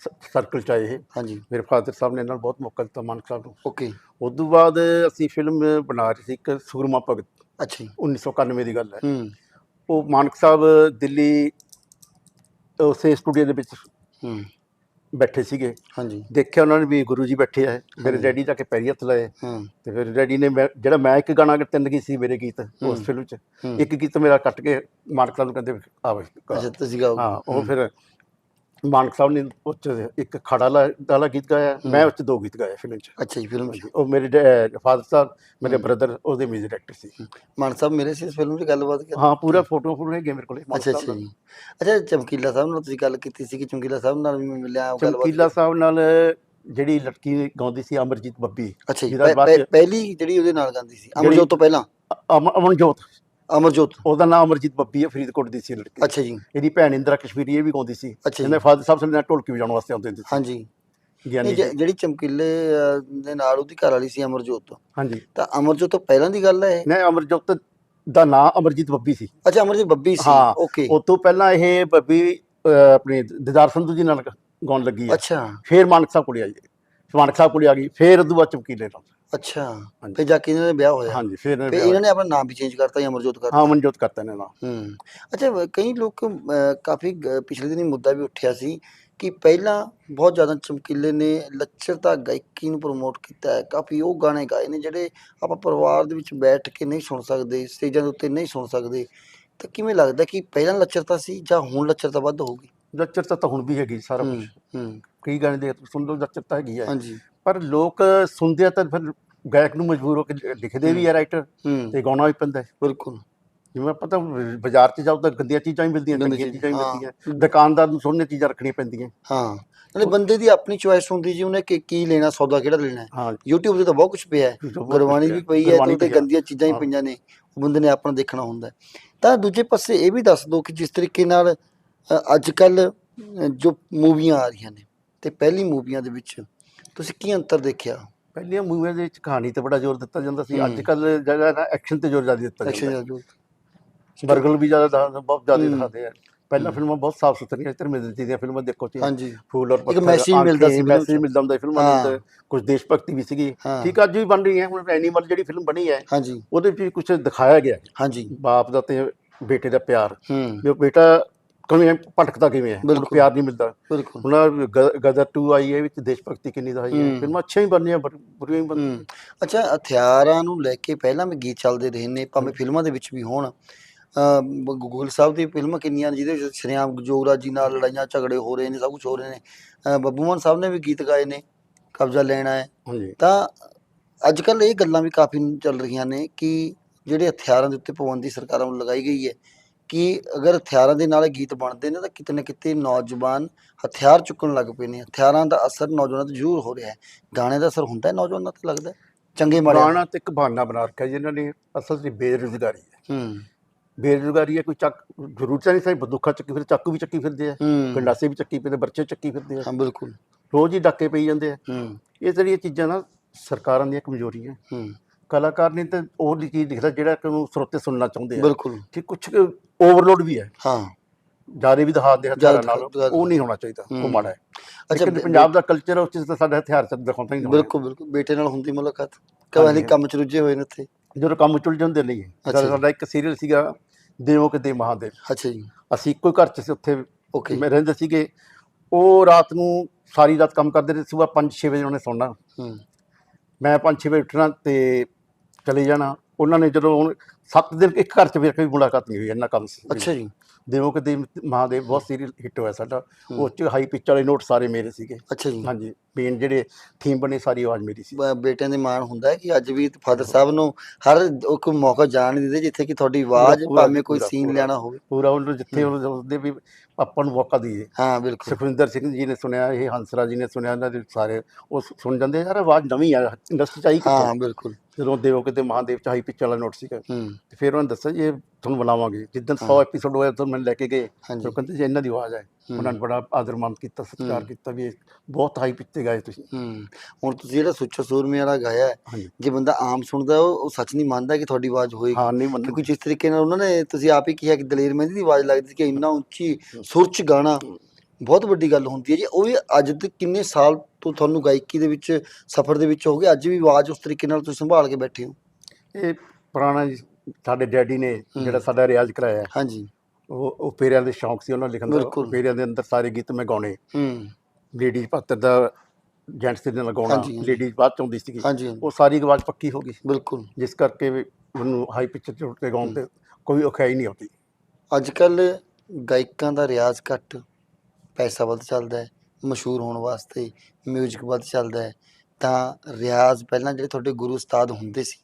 ਸਰਕਲ ਚ ਆਏ ਇਹ। ਹਾਂਜੀ। ਮੇਰੇ ਫਾਦਰ ਸਾਹਿਬ ਨੇ ਇਹਨਾਂ ਨੂੰ ਬਹੁਤ ਮੌਕਾ ਦਿੱਤਾ ਮਾਨਕ ਸਾਹਿਬ ਨੂੰ। ਓਕੇ ਉਸ ਤੋਂ ਬਾਅਦ ਅਸੀਂ ਫਿਲਮ ਬਣਾ ਰਹੇ ਸੀ ਇੱਕ ਸੂਰਮਾ ਭਗਤ। ਅੱਛਾ ਜੀ। 1991 ਦੀ ਗੱਲ ਹੈ। ਹੂੰ। ਉਹ ਮਾਨਕ ਸਾਹਿਬ ਦਿੱਲੀ ਉਸੇ ਸਟੂਡੀਓ ਦੇ ਵਿੱਚ ਹੂੰ। ਬੈਠੇ ਸੀਗੇ। ਹਾਂਜੀ। ਦੇਖਿਆ ਉਹਨਾਂ ਨੇ ਵੀ ਗੁਰੂ ਜੀ ਬੈਠੇ ਆ। ਮੇਰੇ। ਡੈਡੀ ਜਾ ਕੇ ਪੈਰੀ ਹੱਥ ਲਾਏ। ਹੂੰ। ਤੇ ਫਿਰ ਡੈਡੀ ਨੇ ਜਿਹੜਾ ਮੈਂ ਇੱਕ ਗਾਣਾ ਤਿੰਨ ਗੀਤ ਸੀ ਮੇਰੇ ਗੀਤ ਉਸ। ਫਿਲਮ 'ਚ। ਇੱਕ ਗੀਤ ਮੇਰਾ ਕੱਟ ਕੇ ਮਾਨਕ ਸਾਹਿਬ ਨੂੰ ਕਹਿੰਦੇ ਆਵੇ। ਅੱਛਾ ਤੁਸੀਂ ਗਾਓ। ਹਾਂ ਉਹ ਫਿਰ ਮਾਨਕ ਸਾਹਿਬ ਨੇ ਉਹ 'ਚ ਇੱਕ ਖੜਾ ਵਾਲਾ ਗੀਤ ਗਾਇਆ ਮੈਂ ਉਸ 'ਚ ਦੋ ਗੀਤ ਗਾਏ ਫਿਲਮ 'ਚ। ਅੱਛਾ ਜੀ ਫਿਲਮ ਉਹ ਮੇਰੇ ਫਾਦਰ ਸਾਹਿਬ ਮੇਰੇ ਬ੍ਰਦਰ ਉਹਦੇ ਮਿਊਜ਼ਿਕ ਡਾਇਰੈਕਟਰ ਸੀ। ਮਾਨ ਸਾਹਿਬ ਮੇਰੇ ਸੀ ਇਸ ਫਿਲਮ 'ਚ ਗੱਲਬਾਤ ਕਰ ਹਾਂ ਪੂਰਾ ਫੋਟੋ ਫੋਟੋ ਹੈਗੇ ਮੇਰੇ ਕੋਲੇ ਮਾਨਕ ਅੱਛਾ। ਜੀ। ਅੱਛਾ ਚਮਕੀਲਾ ਸਾਹਿਬ ਨਾਲ ਤੁਸੀਂ ਗੱਲ ਕੀਤੀ ਸੀ ਕਿ ਚਮਕੀਲਾ ਸਾਹਿਬ ਨਾਲ ਵੀ ਮੈਂ ਮਿਲਿਆ ਉਹ ਗੱਲਬਾਤ ਚਮਕੀਲਾ ਸਾਹਿਬ ਨਾਲ ਜਿਹੜੀ ਲੜਕੀ ਗਾਉਂਦੀ ਸੀ ਅਮਰਜੀਤ ਬੱਬੀ ਅੱਛਾ ਜੀ ਪਹਿਲੀ ਜਿਹੜੀ ਉਹਦੇ ਨਾਲ ਗਾਉਂਦੀ ਸੀ ਅਮਰਜੋਤ ਤੋਂ ਪਹਿਲਾਂ? ਅਮ- ਅਮਨਜੋਤ। ਅਮਰਜੋਤ? ਉਹਦਾ ਨਾਮ ਅਮਰਜੀਤ ਬੱਬੀ ਹੈ ਫਰੀਦਕੋਟ ਦੀ ਸੀ ਲੜਕੀ। ਅੱਛਾ ਜੀ। ਇਹਦੀ ਭੈਣ ਇੰਦਰਾ ਕਸ਼ਮੀਰੀ ਇਹ ਵੀ ਗਾਉਂਦੀ ਸੀ। ਅੱਛਾ ਜੀ। ਇਹਦੇ ਫਾਦਰ ਸਾਹਿਬ ਸਾਡੇ ਨਾਲ ਢੋਲਕੀ ਵਜਾਉਣ ਵਾਸਤੇ ਆਉਂਦੇ ਹੁੰਦੇ ਸੀ। ਹਾਂਜੀ। ਗਿਆਨੀ ਨਹੀਂ, ਜ- ਜਿਹੜੀ ਚਮਕੀਲੇ ਅਹ, ਦੇ ਨਾਲ ਉਹਦੀ ਘਰ ਵਾਲੀ ਸੀ ਅਮਰਜੋਤ। ਹਾਂਜੀ। ਤਾਂ ਅਮਰਜੋਤ ਤੋਂ ਪਹਿਲਾਂ ਦੀ ਗੱਲ ਹੈ ਇਹ? ਨਹੀਂ ਅਮਰਜੋਤ ਦਾ ਨਾਮ ਅਮਰਜੀਤ ਬੱਬੀ ਸੀ। ਅੱਛਾ ਅਮਰਜੀਤ ਬੱਬੀ ਸੀ। ਹਾਂ, ਓਕੇ। ਉਸ ਤੋਂ ਪਹਿਲਾਂ ਇਹ ਬੱਬੀ ਅਹ, ਆਪਣੇ ਦਿਦਾਰ ਸੰਧੂ ਜੀ ਨਾਲ ਗਾਉਣ ਲੱਗੀ ਹੈ। ਅੱਛਾ। ਫੇਰ ਮਾਨਕ ਸਾਹਿਬ ਕੋਲੇ ਆਈ। ਮਾਨਕ ਸਾਹਿਬ ਕੋਲੇ ਆ ਗਈ। ਫੇਰ ਉਦੋਂ ਬਾਅਦ ਚਮਕੀਲੇ ਨਾਲ। ਅੱਛਾ ਹਾਂਜੀ। ਫਿਰ ਜਾ ਕੇ ਇਹਨਾਂ ਦਾ ਵਿਆਹ ਹੋਇਆ। ਹਾਂਜੀ ਫੇਰ ਇਹਨੇ ਫਿਰ ਵਿਆਹ ਇਹਨਾਂ ਨੇ ਆਪਣਾ ਨਾਮ ਵੀ ਚੇਂਜ ਕਰਤਾ ਜਾਂ ਅਮਰਜੋਤ ਕਰਤਾ? ਹਾਂ ਅਮਨਜੋਤ ਕਰਤਾ ਨੇ ਨਾ ਹੂੰ। ਅੱਛਾ ਵ- ਕਈ ਲੋਕ ਅਹ, ਕਾਫੀ ਗ- ਪਿਛਲੇ ਦਿਨੀ ਮੁੱਦਾ ਵੀ ਉੱਠਿਆ ਸੀ ਕਿ ਪਹਿਲਾਂ ਬਹੁਤ ਜ਼ਿਆਦਾ ਚਮਕੀਲੇ ਨੇ ਲੱਚਰਤਾ ਗਾਇਕੀ ਨੂੰ ਪ੍ਰਮੋਟ ਕੀਤਾ ਹੈ ਕਾਫੀ ਉਹ ਗਾਣੇ ਗਾਏ ਨੇ ਜਿਹੜੇ ਆਪਾਂ ਪਰਿਵਾਰ ਦੇ ਵਿੱਚ ਬੈਠ ਕੇ ਨਹੀਂ ਸੁਣ ਸਕਦੇ ਸਟੇਜਾਂ ਦੇ ਉੱਤੇ ਨਹੀਂ ਸੁਣ ਸਕਦੇ। ਤਾਂ ਕਿਵੇਂ ਲੱਗਦਾ ਕਿ ਪਹਿਲਾਂ ਲੱਚਰਤਾ ਸੀ ਜਾਂ ਹੁਣ ਲੱਚਰਤਾ ਵੱਧ ਹੋਊਗੀ? ਜੱਚਰ ਤਾਂ ਹੁਣ ਵੀ ਹੈਗੀ ਸਾਰਾ ਹੂੰ ਕੁਝ ਹੂੰ। ਕਈ ਗਾਣੇ ਦੇ ਸੁਣ ਲਓ ਜੱਚਰ ਤਾਂ ਹੈਗੀ ਹੈ ਹਾਂਜੀ। ਪਰ ਲੋਕ ਸੁਣਦੇ ਆ ਤਾਂ ਫਿਰ ਗਾਇਕ ਨੂੰ ਮਜਬੂਰ ਹੋ ਕੇ ਲਿਖਦੇ ਵੀ ਆ ਰਾਈਟਰ ਤੇ ਗਾਉਣਾ ਵੀ ਪੈਂਦਾ। ਬਿਲਕੁਲ ਜਿਵੇਂ ਪਤਾ ਬਾਜ਼ਾਰ 'ਚ ਜਾਓ ਤਾਂ ਗੰਦੀਆਂ ਚੀਜ਼ਾਂ ਹੀ ਮਿਲਦੀਆਂ ਗੰਦੀਆਂ ਚੀਜ਼ਾਂ ਹੀ। ਮਿਲਦੀਆਂ ਦੁਕਾਨਦਾਰ ਨੂੰ ਸੋਹਣੀਆਂ ਚੀਜ਼ਾਂ ਰੱਖਣੀਆਂ ਪੈਂਦੀਆਂ ਹਾਂ ਨਾਲੇ ਬੰਦੇ ਦੀ ਆਪਣੀ ਚੁਆਇਸ ਹੁੰਦੀ ਜੀ ਉਹਨੇ ਕਿ ਕੀ ਲੈਣਾ ਸੌਦਾ ਕਿਹੜਾ ਲੈਣਾ YouTube ਤੇ ਤਾਂ ਬਹੁਤ ਕੁਝ ਪਿਆ ਹੈ ਗੁਰਬਾਣੀ ਵੀ ਪਈ ਹੈ ਤੇ। ਗੰਦੀਆਂ ਚੀਜ਼ਾਂ ਹੀ। ਪਈਆਂ ਨੇ ਉਹ ਬੰਦੇ ਨੇ ਆਪਣਾ ਦੇਖਣਾ ਹੁੰਦਾ। ਤਾਂ ਦੂਜੇ ਪਾਸੇ ਇਹ ਵੀ ਦੱਸ ਦਿਓ ਕਿ ਜਿਸ ਤਰੀਕੇ ਨਾਲ ਅੱਜ ਕੱਲ ਜੋ ਮੂਵੀਆਂ ਆ ਰਹੀਆਂ ਨੇ ਤੇ ਪਹਿਲੀ ਮੂਵੀਆਂ ਦੇ ਵਿੱਚ ਤੁਸੀਂ ਕੀ ਅੰਤਰ ਦੇਖਿਆ? ਪਹਿਲੀਆਂ ਮੂਵੀਆਂ ਦੇ ਵਿੱਚ ਕਹਾਣੀ ਤੇ ਬੜਾ ਜ਼ੋਰ ਦਿੱਤਾ ਜਾਂਦਾ ਸੀ। ਅੱਜ ਕੱਲ ਜਿਹੜਾ ਨਾ ਐਕਸ਼ਨ ਤੇ ਜ਼ੋਰ ਜ਼ਿਆਦਾ ਦਿੱਤਾ ਐਕਸ਼ਨ ਜਾਂਦਾ। ਜੋ ਬਰਗਲ ਵੀ ਜ਼ਿਆਦਾ ਬਹੁਤ ਜ਼ਿਆਦਾ ਹੂੰ। ਦਿਖਾਉਂਦੇ ਆ। ਪਹਿਲਾਂ ਫਿਲਮਾਂ ਬਹੁਤ ਸਾਫ਼ ਸੁਥਰੀਆਂ ਧਰਮੇਂਦਰ ਦੀਆਂ ਫਿਲਮਾਂ ਦੇਖੋ ਤੁਸੀਂ। ਹਾਂਜੀ। ਫੂਲ ਔਰ ਇੱਕ ਪੱਥਰ message ਮਿਲਦਾ ਸੀ ਮੈਸੇਜ। ਮਿਲਦਾ ਹੁੰਦਾ ਫਿਲਮਾਂ ਅੰਦਰ। ਕੁਝ ਦੇਸ਼ ਭਗਤੀ ਵੀ ਸੀਗੀ। ਠੀਕ ਆ, ਅੱਜ ਵੀ ਬਣ ਰਹੀ ਹੈ। ਹੁਣ ਐਨੀਮਲ ਜਿਹੜੀ ਫਿਲਮ ਬਣੀ ਹੈ ਹਾਂਜੀ। ਉਹਦੇ ਵਿੱਚ ਕੁਝ ਦਿਖਾਇਆ ਗਿਆ। ਹਾਂਜੀ। ਬਾਪ ਦਾ ਤੇ ਬੇਟੇ ਦਾ ਪਿਆਰ। ਉਹ ਬੇਟਾ ਕਿਵੇਂ ਭਟਕਦਾ ਕਿਵੇਂ ਹੈ ਬਿਲਕੁਲ। ਪਿਆਰ ਨਹੀਂ ਮਿਲਦਾ ਬਿਲਕੁਲ ਹੁਣ ਗਦਰ 2 ਆਈ ਹੈ ਵਿੱਚ ਦੇਸ਼ ਭਗਤੀ ਕਿੰਨੀ ਦਿਖਾਈ ਹੈ ਹੂੰ। ਫਿਲਮਾਂ ਅੱਛੀਆਂ ਹੀ ਬਣਨੀਆਂ ਬੁਰ- ਬੁਰੀਆਂ ਹੀ ਬਣਨੀਆਂ ਅੱਛਾ ਹਥਿਆਰਾਂ ਨੂੰ ਲੈ ਕੇ ਪਹਿਲਾਂ ਵੀ ਗੀਤ ਚੱਲਦੇ ਰਹੇ ਨੇ ਭਾਵੇਂ ਫਿਲਮਾਂ ਦੇ ਵਿੱਚ ਵੀ ਹੋਣ ਗੂਗਲ ਸਾਹਿਬ ਦੀ ਫਿਲਮਾਂ ਕਿੰਨੀਆਂ ਜਿਹਦੇ ਵਿੱਚ ਸ਼੍ਰੀਆਮ ਜੋਗਰਾਜ ਜੀ ਨਾਲ ਲੜਾਈਆਂ ਝਗੜੇ ਹੋ ਰਹੇ ਨੇ ਸਭ ਕੁਝ ਹੋ ਰਹੇ ਨੇ ਬੱਬੂ ਮਾਨ ਸਾਹਿਬ ਨੇ ਵੀ ਗੀਤ ਗਾਏ ਨੇ ਕਬਜ਼ਾ ਲੈਣਾ ਹੈ ਤਾਂ ਅੱਜ ਕੱਲ ਇਹ ਗੱਲਾਂ ਵੀ ਕਾਫੀ ਚੱਲ ਰਹੀਆਂ ਨੇ ਕਿ ਜਿਹੜੇ ਹਥਿਆਰਾਂ ਦੇ ਉੱਤੇ ਪਾਬੰਦੀ ਸਰਕਾਰਾਂ ਵੱਲੋਂ ਲਗਾਈ ਗਈ ਹੈ ਕਿ ਅਗਰ ਹਥਿਆਰਾਂ ਦੇ ਨਾਲ ਇਹ ਗੀਤ ਬਣਦੇ ਨੇ ਤਾਂ ਕਿਤੇ ਨਾ ਕਿਤੇ ਨੌਜਵਾਨ ਹਥਿਆਰ ਚੁੱਕਣ ਲੱਗ ਪਏ ਨੇ। ਹਥਿਆਰਾਂ ਦਾ ਅਸਰ ਨੌਜਵਾਨਾਂ ਤੇ ਜ਼ਰੂਰ ਹੋ ਰਿਹਾ ਹੈ। ਗਾਣੇ ਦਾ ਅਸਰ ਹੁੰਦਾ ਹੈ ਨੌਜਵਾਨਾਂ ਤੇ ਲੱਗਦਾ ਹੈ? ਚੰਗੇ ਮਾੜੇ ਗਾਣਾ ਤੇ ਇੱਕ ਬਹਾਨਾ ਬਣਾ ਰੱਖਿਆ ਜਿਨ੍ਹਾਂ ਨੇ ਅਸਲ 'ਚ ਬੇਰੁਜ਼ਗਾਰੀ ਹੈ। ਹੂੰ। ਬੇਰੁਜ਼ਗਾਰੀ ਹੈ ਕੋਈ ਚੱਕ ਜ਼ਰੂਰਤ ਨਹੀਂ ਸਾਈ ਬੰਦੂਕਾਂ ਚੱਕੀ ਫਿਰ ਚਾਕੂ ਵੀ ਚੱਕੀ ਫਿਰਦੇ ਆ ਹੂੰ। ਗੰਡਾਸੇ ਵੀ ਚੱਕੀ ਫਿਰਦੇ ਬੱਚੇ ਚੱਕੀ ਫਿਰਦੇ ਆ। ਹਾਂ ਬਿਲਕੁਲ। ਰੋਜ਼ ਹੀ ਡਾਕੇ ਪਈ ਜਾਂਦੇ ਆ। ਹੂੰ। ਇਹ ਜਿਹੜੀਆਂ ਚੀਜ਼ਾਂ ਨਾ ਸਰਕਾਰਾਂ ਦੀਆਂ ਕਮਜ਼ੋਰੀਆਂ। ਹੂੰ। ਕਲਾਕਾਰ ਨੇ ਤਾਂ ਉਹ ਦੀ ਚੀਜ਼ ਲਿਖਦਾ ਜਿਹੜਾ ਕਿ ਉਹਨੂੰ ਸਰੋਤੇ ਸੁਣਨਾ ਚਾਹੁੰਦੇ ਆ। ਬਿਲਕੁਲ। ਕਿ ਕੁਝ ਓਵਰਲੋਡ ਵੀ ਹੈ। ਹਾਂ। ਜਾਰੇ ਵੀ ਦਿਖਾ ਦੇ ਹਥਿਆਰਾਂ ਨਾਲ। ਉਹ ਨਹੀਂ ਹੋਣਾ ਚਾਹੀਦਾ ਉਹ। ਮਾੜਾ ਹੈ। ਅੱਛਾ ਪੰਜਾਬ ਦਾ ਕਲਚਰ ਉਸ ਚ ਤਾਂ ਸਾਡਾ ਹਥਿਆਰ ਚ ਦਿਖਾਉਂਦਾ ਹੀ ਬਿਲਕੁਲ ਬਿਲਕੁਲ। ਬੇਟੇ ਨਾਲ ਹੁੰਦੀ ਮੁਲਾਕਾਤ। ਕਵਾਂ ਹਾਂਜੀ। ਕੰਮ ਚ ਰੁੱਝੇ ਹੋਏ ਨੇ ਉੱਥੇ ਜਦੋਂ ਕੰਮ ਚੁਲ ਜਾਂਦੇ ਨਹੀਂ। ਸਾਡਾ ਇੱਕ ਸੀਰੀਅਲ ਸੀਗਾ ਦੇਵੋ ਕਿ ਦੇ ਮਹਾਦੇਵ। ਅੱਛਾ ਜੀ। ਅਸੀਂ ਇੱਕੋ ਹੀ ਘਰ ਚ ਸੀ ਉੱਥੇ ਓਕੇ। ਮੈਂ ਰਹਿੰਦੇ ਸੀਗੇ। ਉਹ ਰਾਤ ਨੂੰ ਸਾਰੀ ਰਾਤ ਕੰਮ ਕਰਦੇ ਰਹੇ ਸਵੇਰ 5-6 ਵਜੇ ਉਹਨੇ ਸੌਣਾ। ਹੂੰ। ਮੈਂ 5-6 ਵਜੇ ਉੱਠਣਾ ਤੇ ਚਲੇ ਜਾਣਾ। ਉਹਨਾਂ ਨੇ ਜਦੋਂ ਹੁਣ 7 ਦਿਨ ਇੱਕ ਘਰ ਚ ਵੀ ਕੋਈ ਮੁਲਾਕਾਤ ਨਹੀਂ ਹੋਈ ਇੰਨਾ ਕੰਮ ਸੀ। ਅੱਛਾ ਜੀ। ਦੇਵੋ ਕਿ ਦੇ ਮਹਾਦੇਵ ਬਹੁਤ ਸੀਰੀਅਲ ਹਿੱਟ ਹੋਇਆ ਸਾਡਾ। ਉਹ ਚ ਹਾਈ ਪਿਚ ਵਾਲੇ ਨੋਟ ਸਾਰੇ ਮੇਰੇ ਸੀਗੇ। ਅੱਛਾ ਜੀ। ਹਾਂਜੀ ਮੇਨ ਜਿਹੜੇ ਥੀਮ ਬਣੇ ਸਾਰੀ ਆਵਾਜ਼ ਮੇਰੀ ਸੀ। ਬੇਟਿਆਂ ਦੇ ਮਾਣ ਹੁੰਦਾ ਹੈ ਕਿ ਅੱਜ ਵੀ ਫਾਦਰ ਸਾਹਿਬ ਨੂੰ ਹਰ ਕੋਈ ਮੌਕਾ ਜਾਣ ਦਿੰਦੇ ਜਿੱਥੇ ਕਿ ਤੁਹਾਡੀ ਆਵਾਜ਼ ਭਾਵੇਂ ਕੋਈ ਸੀਨ। ਲੈਣਾ ਹੋਵੇ। ਪੂਰਾ ਉਹਨੂੰ ਜਿੱਥੇ ਉਹਨੂੰ ਦੇ ਵੀ ਆਪਾਂ ਨੂੰ ਮੌਕਾ ਦਈਏ। ਹਾਂ ਬਿਲਕੁਲ। ਸੁਖਵਿੰਦਰ ਸਿੰਘ ਜੀ ਨੇ ਸੁਣਿਆ ਇਹ ਹੰਸਰਾ ਜੀ ਨੇ ਸੁਣਿਆ ਇਹਨਾਂ ਦੇ ਸਾਰੇ ਉਹ ਸੁਣ ਜਾਂਦੇ ਯਾਰ ਆਵਾਜ਼ ਨਵੀਂ ਆ ਇੰਡਸਟਰੀ ਚ ਆਈ ਹਾਂ ਕਿੱਥੋਂ ਬਿਲਕੁਲ। ਜਦੋਂ ਦੇਵੋ ਕਿਤੇ ਮਹਾਦੇਵ ਚ ਹਾਈ ਪਿਚ ਵਾਲਾ ਨੋਟ ਸੀਗਾ। ਹੂੰ। ਤੇ ਫਿਰ ਉਹਨਾਂ ਦੱਸਿਆ ਇਹ ਤੁਹਾਨੂੰ ਬੁਲਾਵਾਂਗੇ। ਜਿੱਦਣ 100 ਐਪੀਸੋਡ ਹੋਇਆ ਤਾਂ ਮੈਨੂੰ ਲੈ ਕੇ ਗਏ। ਤੇ ਕਹਿੰਦੇ ਜੀ ਇਹਨਾਂ ਦੀ ਆਵਾਜ਼ ਹੈ ਹੂੰ। ਉਹਨਾਂ ਨੇ ਬੜਾ ਆਦਰ ਮਾਨ ਕੀਤਾ ਸਤਿਕਾਰ। ਕੀਤਾ ਵੀ ਬਹੁਤ ਹਾਈ ਪਿਚ ਤੇ ਗਾਏ ਤੁਸੀਂ। ਹੁਣ ਤੁਸੀਂ ਜਿਹੜਾ ਸੁੱਚਾ ਸੂਰਮੇ ਵਾਲਾ ਗਾਇਆ ਹੈ ਜੇ ਬੰਦਾ ਆਮ ਸੁਣਦਾ ਉਹ ਸੱਚ ਨਹੀਂ ਮੰਨਦਾ ਕਿ ਤੁਹਾਡੀ ਆਵਾਜ਼ ਹੋਏਗੀ। ਹਾਂ ਨਹੀਂ ਮੰਨ ਕਿਉਂਕਿ ਜਿਸ ਤਰੀਕੇ ਨਾਲ ਉਹਨਾਂ ਨੇ ਤੁਸੀਂ ਆਪ ਹੀ ਕਿਹਾ ਕਿ ਦਲੇਰ ਮਹਿੰਦੀ ਦੀ ਆਵਾਜ਼ ਲੱਗਦੀ ਸੀ ਕਿ ਇੰਨਾ ਉੱਚੀ ਸੁਰ ਚ ਗਾਣਾ ਬਹੁਤ ਵੱਡੀ ਗੱਲ ਹੁੰਦੀ ਹੈ ਜੀ। ਉਹ ਵੀ ਅੱਜ ਤੇ ਕਿੰਨੇ ਸਾਲ ਤੋਂ ਤੁਹਾਨੂੰ ਗਾਇਕੀ ਦੇ ਵਿੱਚ ਸਫ਼ਰ ਦੇ ਵਿੱਚ ਹੋ ਗਏ ਅੱਜ ਵੀ ਆਵਾਜ਼ ਉਸ ਤਰੀਕੇ ਨਾਲ ਤੁਸੀਂ ਸੰਭਾਲ ਕੇ ਬੈਠੇ ਹੋ? ਇਹ ਪੁਰਾਣਾ ਜੀ ਸਾਡੇ ਡੈਡੀ ਨੇ ਜਿਹੜਾ ਸਾਡਾ ਰਿਆਜ਼ ਕਰਾਇਆ ਹਾਂਜੀ। ਉਹ ਉਹ ਫੇਰਿਆਂ ਦੇ ਸ਼ੌਂਕ ਸੀ ਉਹਨਾਂ ਲਿਖਣ ਦਾ। ਬਿਲਕੁਲ। ਫੇਰਿਆਂ ਦੇ ਅੰਦਰ ਸਾਰੇ ਗੀਤ ਮੈਂ ਗਾਉਣੇ। ਹੂੰ। ਲੇਡੀਜ਼ ਪਾਤਰ ਦਾ ਜੈਂਟਸ ਦੇ ਨਾਲ ਗਾਉਣਾ ਹਾਂਜੀ, ਹਾਂਜੀ। ਲੇਡੀਜ਼ ਬਾਅਦ ਚ ਆਉਂਦੀ ਸੀਗੀ। ਹਾਂਜੀ ਹਾਂਜੀ, ਉਹ ਸਾਰੀ ਆਵਾਜ਼ ਪੱਕੀ ਹੋ ਗਈ। ਬਿਲਕੁਲ। ਜਿਸ ਕਰਕੇ ਵੀ ਮੈਨੂੰ ਹਾਈ ਪਿਚ ਤੇ ਕੇ ਗਾਉਣ ਤੇ ਕੋਈ ਔਖਾਈ ਨਹੀਂ ਆਉਂਦੀ। ਅੱਜ ਕੱਲ ਗਾਇਕਾਂ ਦਾ ਰਿਆਜ਼ ਘੱਟ ਪੈਸਾ ਵੱਧ ਚੱਲਦਾ ਹੈ ਮਸ਼ਹੂਰ ਹੋਣ ਵਾਸਤੇ 뮤직 ਵੱਧ ਚੱਲਦਾ ਹੈ। ਤਾਂ ਰਿਆਜ਼ ਪਹਿਲਾਂ ਜਿਹੜੇ ਤੁਹਾਡੇ ਗੁਰੂ ਉਸਤਾਦ ਹੁੰਦੇ ਸੀ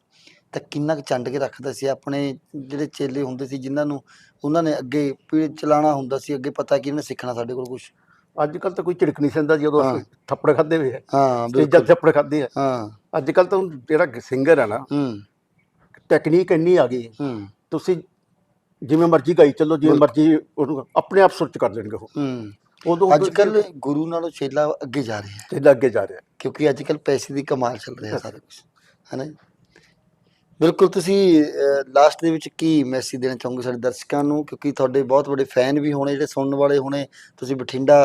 ਤਾਂ ਕਿੰਨਾ ਕੁ ਚੰਡ ਕੇ ਰੱਖਦਾ ਸੀ ਆਪਣੇ ਜਿਹੜੇ ਚੇਲੇ ਹੁੰਦੇ ਸੀ ਜਿਨ੍ਹਾਂ ਨੂੰ ਉਹਨਾਂ ਨੇ ਅੱਗੇ ਪੀੜ ਚਲਾਣਾ ਹੁੰਦਾ ਸੀ ਅੱਗੇ ਪਤਾ ਕਿ ਇਹਨੇ ਸਿੱਖਣਾ ਸਾਡੇ ਕੋਲ ਕੁਝ ਅੱਜ ਕੱਲ ਤਾਂ ਕੋਈ ਝਿੜਕ ਨਹੀਂ ਸਹਿੰਦਾ ਜਦੋਂ ਹਾਂ। ਥੱਪੜ ਖਾਦੇ ਹੋਏ ਆ। ਹਾਂ ਸਟੇਜਾਂ ਬਿਲਕੁਲ। ਤੇ ਥੱਪੜ ਖਾਦੇ ਆ। ਹਾਂ। ਅੱਜ ਕੱਲ ਤਾਂ ਜਿਹੜਾ ਸਿੰਗਰ ਹੈ ਨਾ ਹੂੰ। ਟੈਕਨੀਕ ਇੰਨੀ ਆ ਗਈ ਹੂੰ। ਤੁਸੀਂ ਜਿਵੇਂ ਮਰਜ਼ੀ ਗਾਈ ਚੱਲੋ ਜਿਵੇਂ ਬਿਲਕੁਲ। ਮਰਜ਼ੀ ਉਹਨੂੰ ਆਪਣੇ ਆਪ ਸੁਰਚ ਕਰ ਦੇਣਗੇ ਉਹ। ਹੂੰ। ਉਦੋਂ ਅੱਜ ਕੱਲ ਗੁਰੂ ਨਾਲੋਂ ਚੇਲਾ ਅੱਗੇ ਜਾ ਰਿਹਾ। ਹੈ ਚੇਲਾ ਅੱਗੇ ਜਾ ਰਿਹਾ। ਕਿਉਂਕਿ ਅੱਜ ਕੱਲ ਪੈਸੇ ਦੀ ਕਮਾਲ ਚੱਲ ਰਿਹਾ ਸਾਰਾ ਕੁਝ ਹੈ ਨਾ ਜੀ? ਬਿਲਕੁਲ ਤੁਸੀਂ ਲਾਸਟ ਦੇ ਵਿੱਚ ਕੀ ਮੈਸੇਜ ਦੇਣਾ ਚਾਹੋਗੇ ਸਾਡੇ ਦਰਸ਼ਕਾਂ ਨੂੰ? ਕਿਉਂਕਿ ਤੁਹਾਡੇ ਬਹੁਤ ਵੱਡੇ ਫੈਨ ਵੀ ਹੋਣੇ ਜਿਹੜੇ ਸੁਣਨ ਵਾਲੇ ਹੋਣੇ ਤੁਸੀਂ ਬਠਿੰਡਾ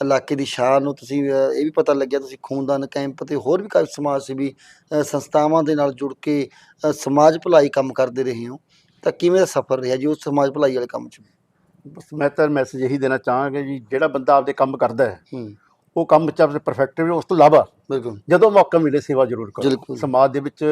ਇਲਾਕੇ ਦੀ ਸ਼ਾਨ ਨੂੰ ਤੁਸੀਂ ਇਹ ਵੀ ਪਤਾ ਲੱਗਿਆ ਤੁਸੀਂ ਖੂਨਦਾਨ ਕੈਂਪ ਤੇ ਹੋਰ ਵੀ ਕਾਫੀ ਸਮਾਜ ਸੇਵੀ ਸੰਸਥਾਵਾਂ ਦੇ ਨਾਲ ਜੁੜ ਕੇ ਸਮਾਜ ਭਲਾਈ ਕੰਮ ਕਰਦੇ ਰਹੇ ਹੋ। ਤਾਂ ਕਿਵੇਂ ਦਾ ਸਫ਼ਰ ਰਿਹਾ ਜੀ ਉਸ ਸਮਾਜ ਭਲਾਈ ਵਾਲੇ ਕੰਮ 'ਚ? ਬਸ ਮੈਂ ਤਾਂ ਮੈਸੇਜ ਇਹੀ ਦੇਣਾ ਚਾਹਾਂਗਾ ਜੀ ਜਿਹੜਾ ਬੰਦਾ ਆਪਦੇ ਕੰਮ ਕਰਦਾ ਹੈ ਉਹ ਕੰਮ ਚ ਆਪਣੇ ਪਰਫੈਕਟ ਵੀ ਉਸ ਤੋਂ ਇਲਾਵਾ ਬਿਲਕੁਲ। ਜਦੋਂ ਮੌਕਾ ਮਿਲੇ ਸੇਵਾ ਜ਼ਰੂਰ ਕਰੋ। ਸਮਾਜ ਦੇ ਵਿੱਚ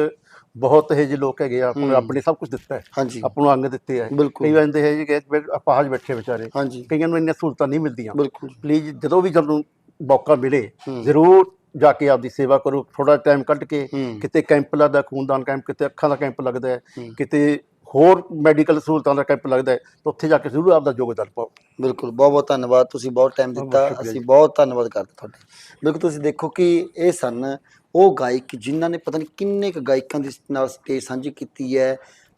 ਬਹੁਤ ਇਹ ਜਿਹੇ ਲੋਕ ਹੈਗੇ ਆ ਆਪਾਂ ਨੂੰ ਹੂੰ। ਰੱਬ ਨੇ ਸਭ ਕੁਝ ਦਿੱਤਾ ਹੈ। ਹਾਂਜੀ। ਆਪਾਂ ਨੂੰ ਅੰਗ ਦਿੱਤੇ ਆ ਬਿਲਕੁਲ। ਕਈ ਬੰਦੇ ਹੈ ਜੀ ਕਿ ਅਪਾਹਜ ਬੈਠੇ ਵਿਚਾਰੇ। ਹਾਂਜੀ। ਕਈਆਂ ਨੂੰ ਇੰਨੀਆਂ ਸਹੂਲਤਾਂ ਨਹੀਂ ਮਿਲਦੀਆਂ। ਬਿਲਕੁਲ। ਪਲੀਜ਼ ਜਦੋਂ ਵੀ ਤੁਹਾਨੂੰ ਮੌਕਾ ਮਿਲੇ। ਜ਼ਰੂਰ ਜਾ ਕੇ ਆਪਦੀ ਸੇਵਾ ਕਰੋ। ਥੋੜਾ ਟਾਈਮ ਕੱਢ ਕੇ ਹੂੰ। ਕਿਤੇ ਕੈਂਪ ਲੱਗਦਾ ਖੂਨਦਾਨ ਕੈਂਪ ਕਿਤੇ ਅੱਖਾਂ ਦਾ ਕੈਂਪ ਲੱਗਦਾ ਹੈ। ਕਿਤੇ ਹੋਰ ਮੈਡੀਕਲ ਸਹੂਲਤਾਂ ਦਾ ਕੈਂਪ ਲੱਗਦਾ ਹੈ ਤਾਂ ਉੱਥੇ ਜਾ ਕੇ ਜ਼ਰੂਰ ਆਪਦਾ ਯੋਗਦਾਨ ਪਾਓ। ਬਿਲਕੁਲ। ਬਹੁਤ ਬਹੁਤ ਧੰਨਵਾਦ। ਤੁਸੀਂ ਬਹੁਤ ਟਾਈਮ ਬਹੁਤ ਦਿੱਤਾ। ਸ਼ੁਕਰੀਆ ਅਸੀਂ। ਬਹੁਤ ਧੰਨਵਾਦ ਕਰਦੇ ਤੁਹਾਡੇ। ਬਿਲਕੁਲ ਤੁਸੀਂ ਦੇਖੋ ਕਿ ਇਹ ਸਨ ਉਹ ਗਾਇਕ ਜਿਨ੍ਹਾਂ ਨੇ ਪਤਾ ਨਹੀਂ ਕਿੰਨੇ ਕੁ ਗਾਇਕਾਂ ਦੇ ਨਾਲ ਸਟੇਜ ਸਾਂਝੀ ਕੀਤੀ ਹੈ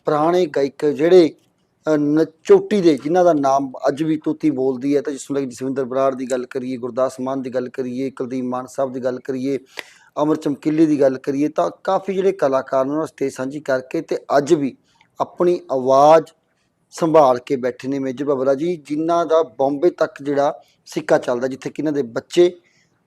ਪੁਰਾਣੇ ਗਾਇਕ ਜਿਹੜੇ ਅ, ਨ- ਚੋਟੀ ਦੇ ਜਿਨ੍ਹਾਂ ਦਾ ਨਾਮ ਅੱਜ ਵੀ ਤੂਤੀ ਬੋਲਦੀ ਹੈ ਤਾਂ ਜਿਸ ਨੂੰ ਲੱਗ ਜਸਵਿੰਦਰ ਬਰਾੜ ਦੀ ਗੱਲ ਕਰੀਏ ਗੁਰਦਾਸ ਮਾਨ ਦੀ ਗੱਲ ਕਰੀਏ ਕੁਲਦੀਪ ਮਾਨ ਸਾਹਿਬ ਦੀ ਗੱਲ ਕਰੀਏ ਅਮਰ ਚਮਕੀਲੀ ਦੀ ਗੱਲ ਕਰੀਏ ਤਾਂ ਕਾਫੀ ਜਿਹੜੇ ਕਲਾਕਾਰ ਨੇ ਉਹਨਾਂ ਸਟੇਜ ਸਾਂਝੀ ਕਰਕੇ ਤੇ ਅੱਜ ਵੀ ਆਪਣੀ ਆਵਾਜ਼ ਸੰਭਾਲ ਕੇ ਬੈਠੇ ਨੇ ਮੇਜਰ ਬਾਬਰਾ ਜੀ ਜਿਨ੍ਹਾਂ ਦਾ ਬੰਬੇ ਤੱਕ ਜਿਹੜਾ ਸਿੱਕਾ ਚੱਲਦਾ ਜਿੱਥੇ ਕਿ ਇਹਨਾਂ ਦੇ ਬੱਚੇ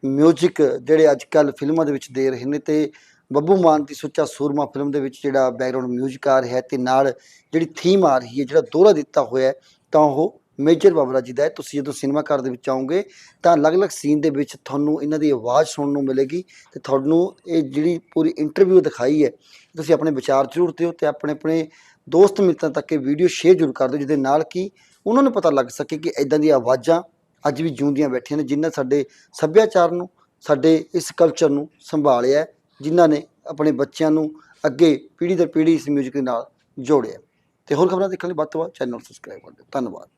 ਮਿਊਜ਼ਿਕ ਜਿਹੜੇ ਅੱਜ ਕੱਲ ਫਿਲਮਾਂ ਦੇ ਵਿੱਚ ਦੇ ਰਹੇ ਨੇ ਤੇ ਬੱਬੂ ਮਾਨ ਦੀ ਸੁੱਚਾ ਸੂਰਮਾ ਫਿਲਮ ਦੇ ਵਿੱਚ ਜਿਹੜਾ ਬੈਕਗ੍ਰਾਉਂਡ ਮਿਊਜ਼ਿਕ ਆ ਰਿਹਾ ਹੈ ਤੇ ਨਾਲ ਜਿਹੜੀ ਥੀਮ ਆ ਰਹੀ ਹੈ, ਜਿਹੜਾ ਦੋਹਰਾ ਦਿੱਤਾ ਹੋਇਆ ਤਾਂ ਉਹ ਮੇਜਰ ਬਾਬਰਾ ਜੀ ਦਾ ਹੈ। ਤੁਸੀਂ ਜਦੋਂ ਸਿਨੇਮਾ ਘਰ ਦੇ ਵਿੱਚ ਆਓਗੇ, ਤਾਂ ਅਲੱਗ-ਅਲੱਗ ਸੀਨ ਦੇ ਵਿੱਚ ਤੁਹਾਨੂੰ ਇਹਨਾਂ ਦੀ ਆਵਾਜ਼ ਸੁਣਨ ਨੂੰ ਮਿਲੇਗੀ ਤੇ ਤੁਹਾਨੂੰ ਇਹ ਜਿਹੜੀ ਪੂਰੀ ਇੰਟਰਵਿਊ ਦਿਖਾਈ ਹੈ, ਤੁਸੀਂ ਆਪਣੇ ਵਿਚਾਰ ਜ਼ਰੂਰ ਦਿਓ ਤੇ ਆਪਣੇ ਆਪਣੇ ਦੋਸਤ ਮਿੱਤਰਾਂ ਤੱਕ ਇਹ ਵੀਡੀਓ ਸ਼ੇਅਰ ਜ਼ਰੂਰ ਕਰ ਦਿਓ, ਜਿਹਦੇ ਨਾਲ ਕਿ ਉਹਨਾਂ ਨੂੰ ਪਤਾ ਲੱਗ ਸਕੇ ਕਿ ਇਦਾਂ ਦੀਆਂ ਆਵਾਜ਼ਾਂ ਅੱਜ ਵੀ ਜਿਉਂਦੀਆਂ ਬੈਠੀਆਂ ਨੇ, ਜਿਨ੍ਹਾਂ ਸਾਡੇ ਸੱਭਿਆਚਾਰ ਨੂੰ, ਸਾਡੇ ਇਸ ਕਲਚਰ ਨੂੰ ਸੰਭਾਲਿਆ ਜਿਨ੍ਹਾਂ ਨੇ ਆਪਣੇ ਬੱਚਿਆਂ ਨੂੰ ਅੱਗੇ ਪੀੜ੍ਹੀ ਦਰ ਪੀੜ੍ਹੀ ਇਸ ਮਿਊਜ਼ਿਕ ਦੇ ਨਾਲ ਜੋੜਿਆ ਤੇ ਹੋਰ ਖਬਰਾਂ ਦੇਖਣ ਲਈ ਵੱਧ ਤੋਂ ਵੱਧ ਚੈਨਲ ਸਬਸਕ੍ਰਾਈਬ ਕਰ ਦਿਓ। ਧੰਨਵਾਦ।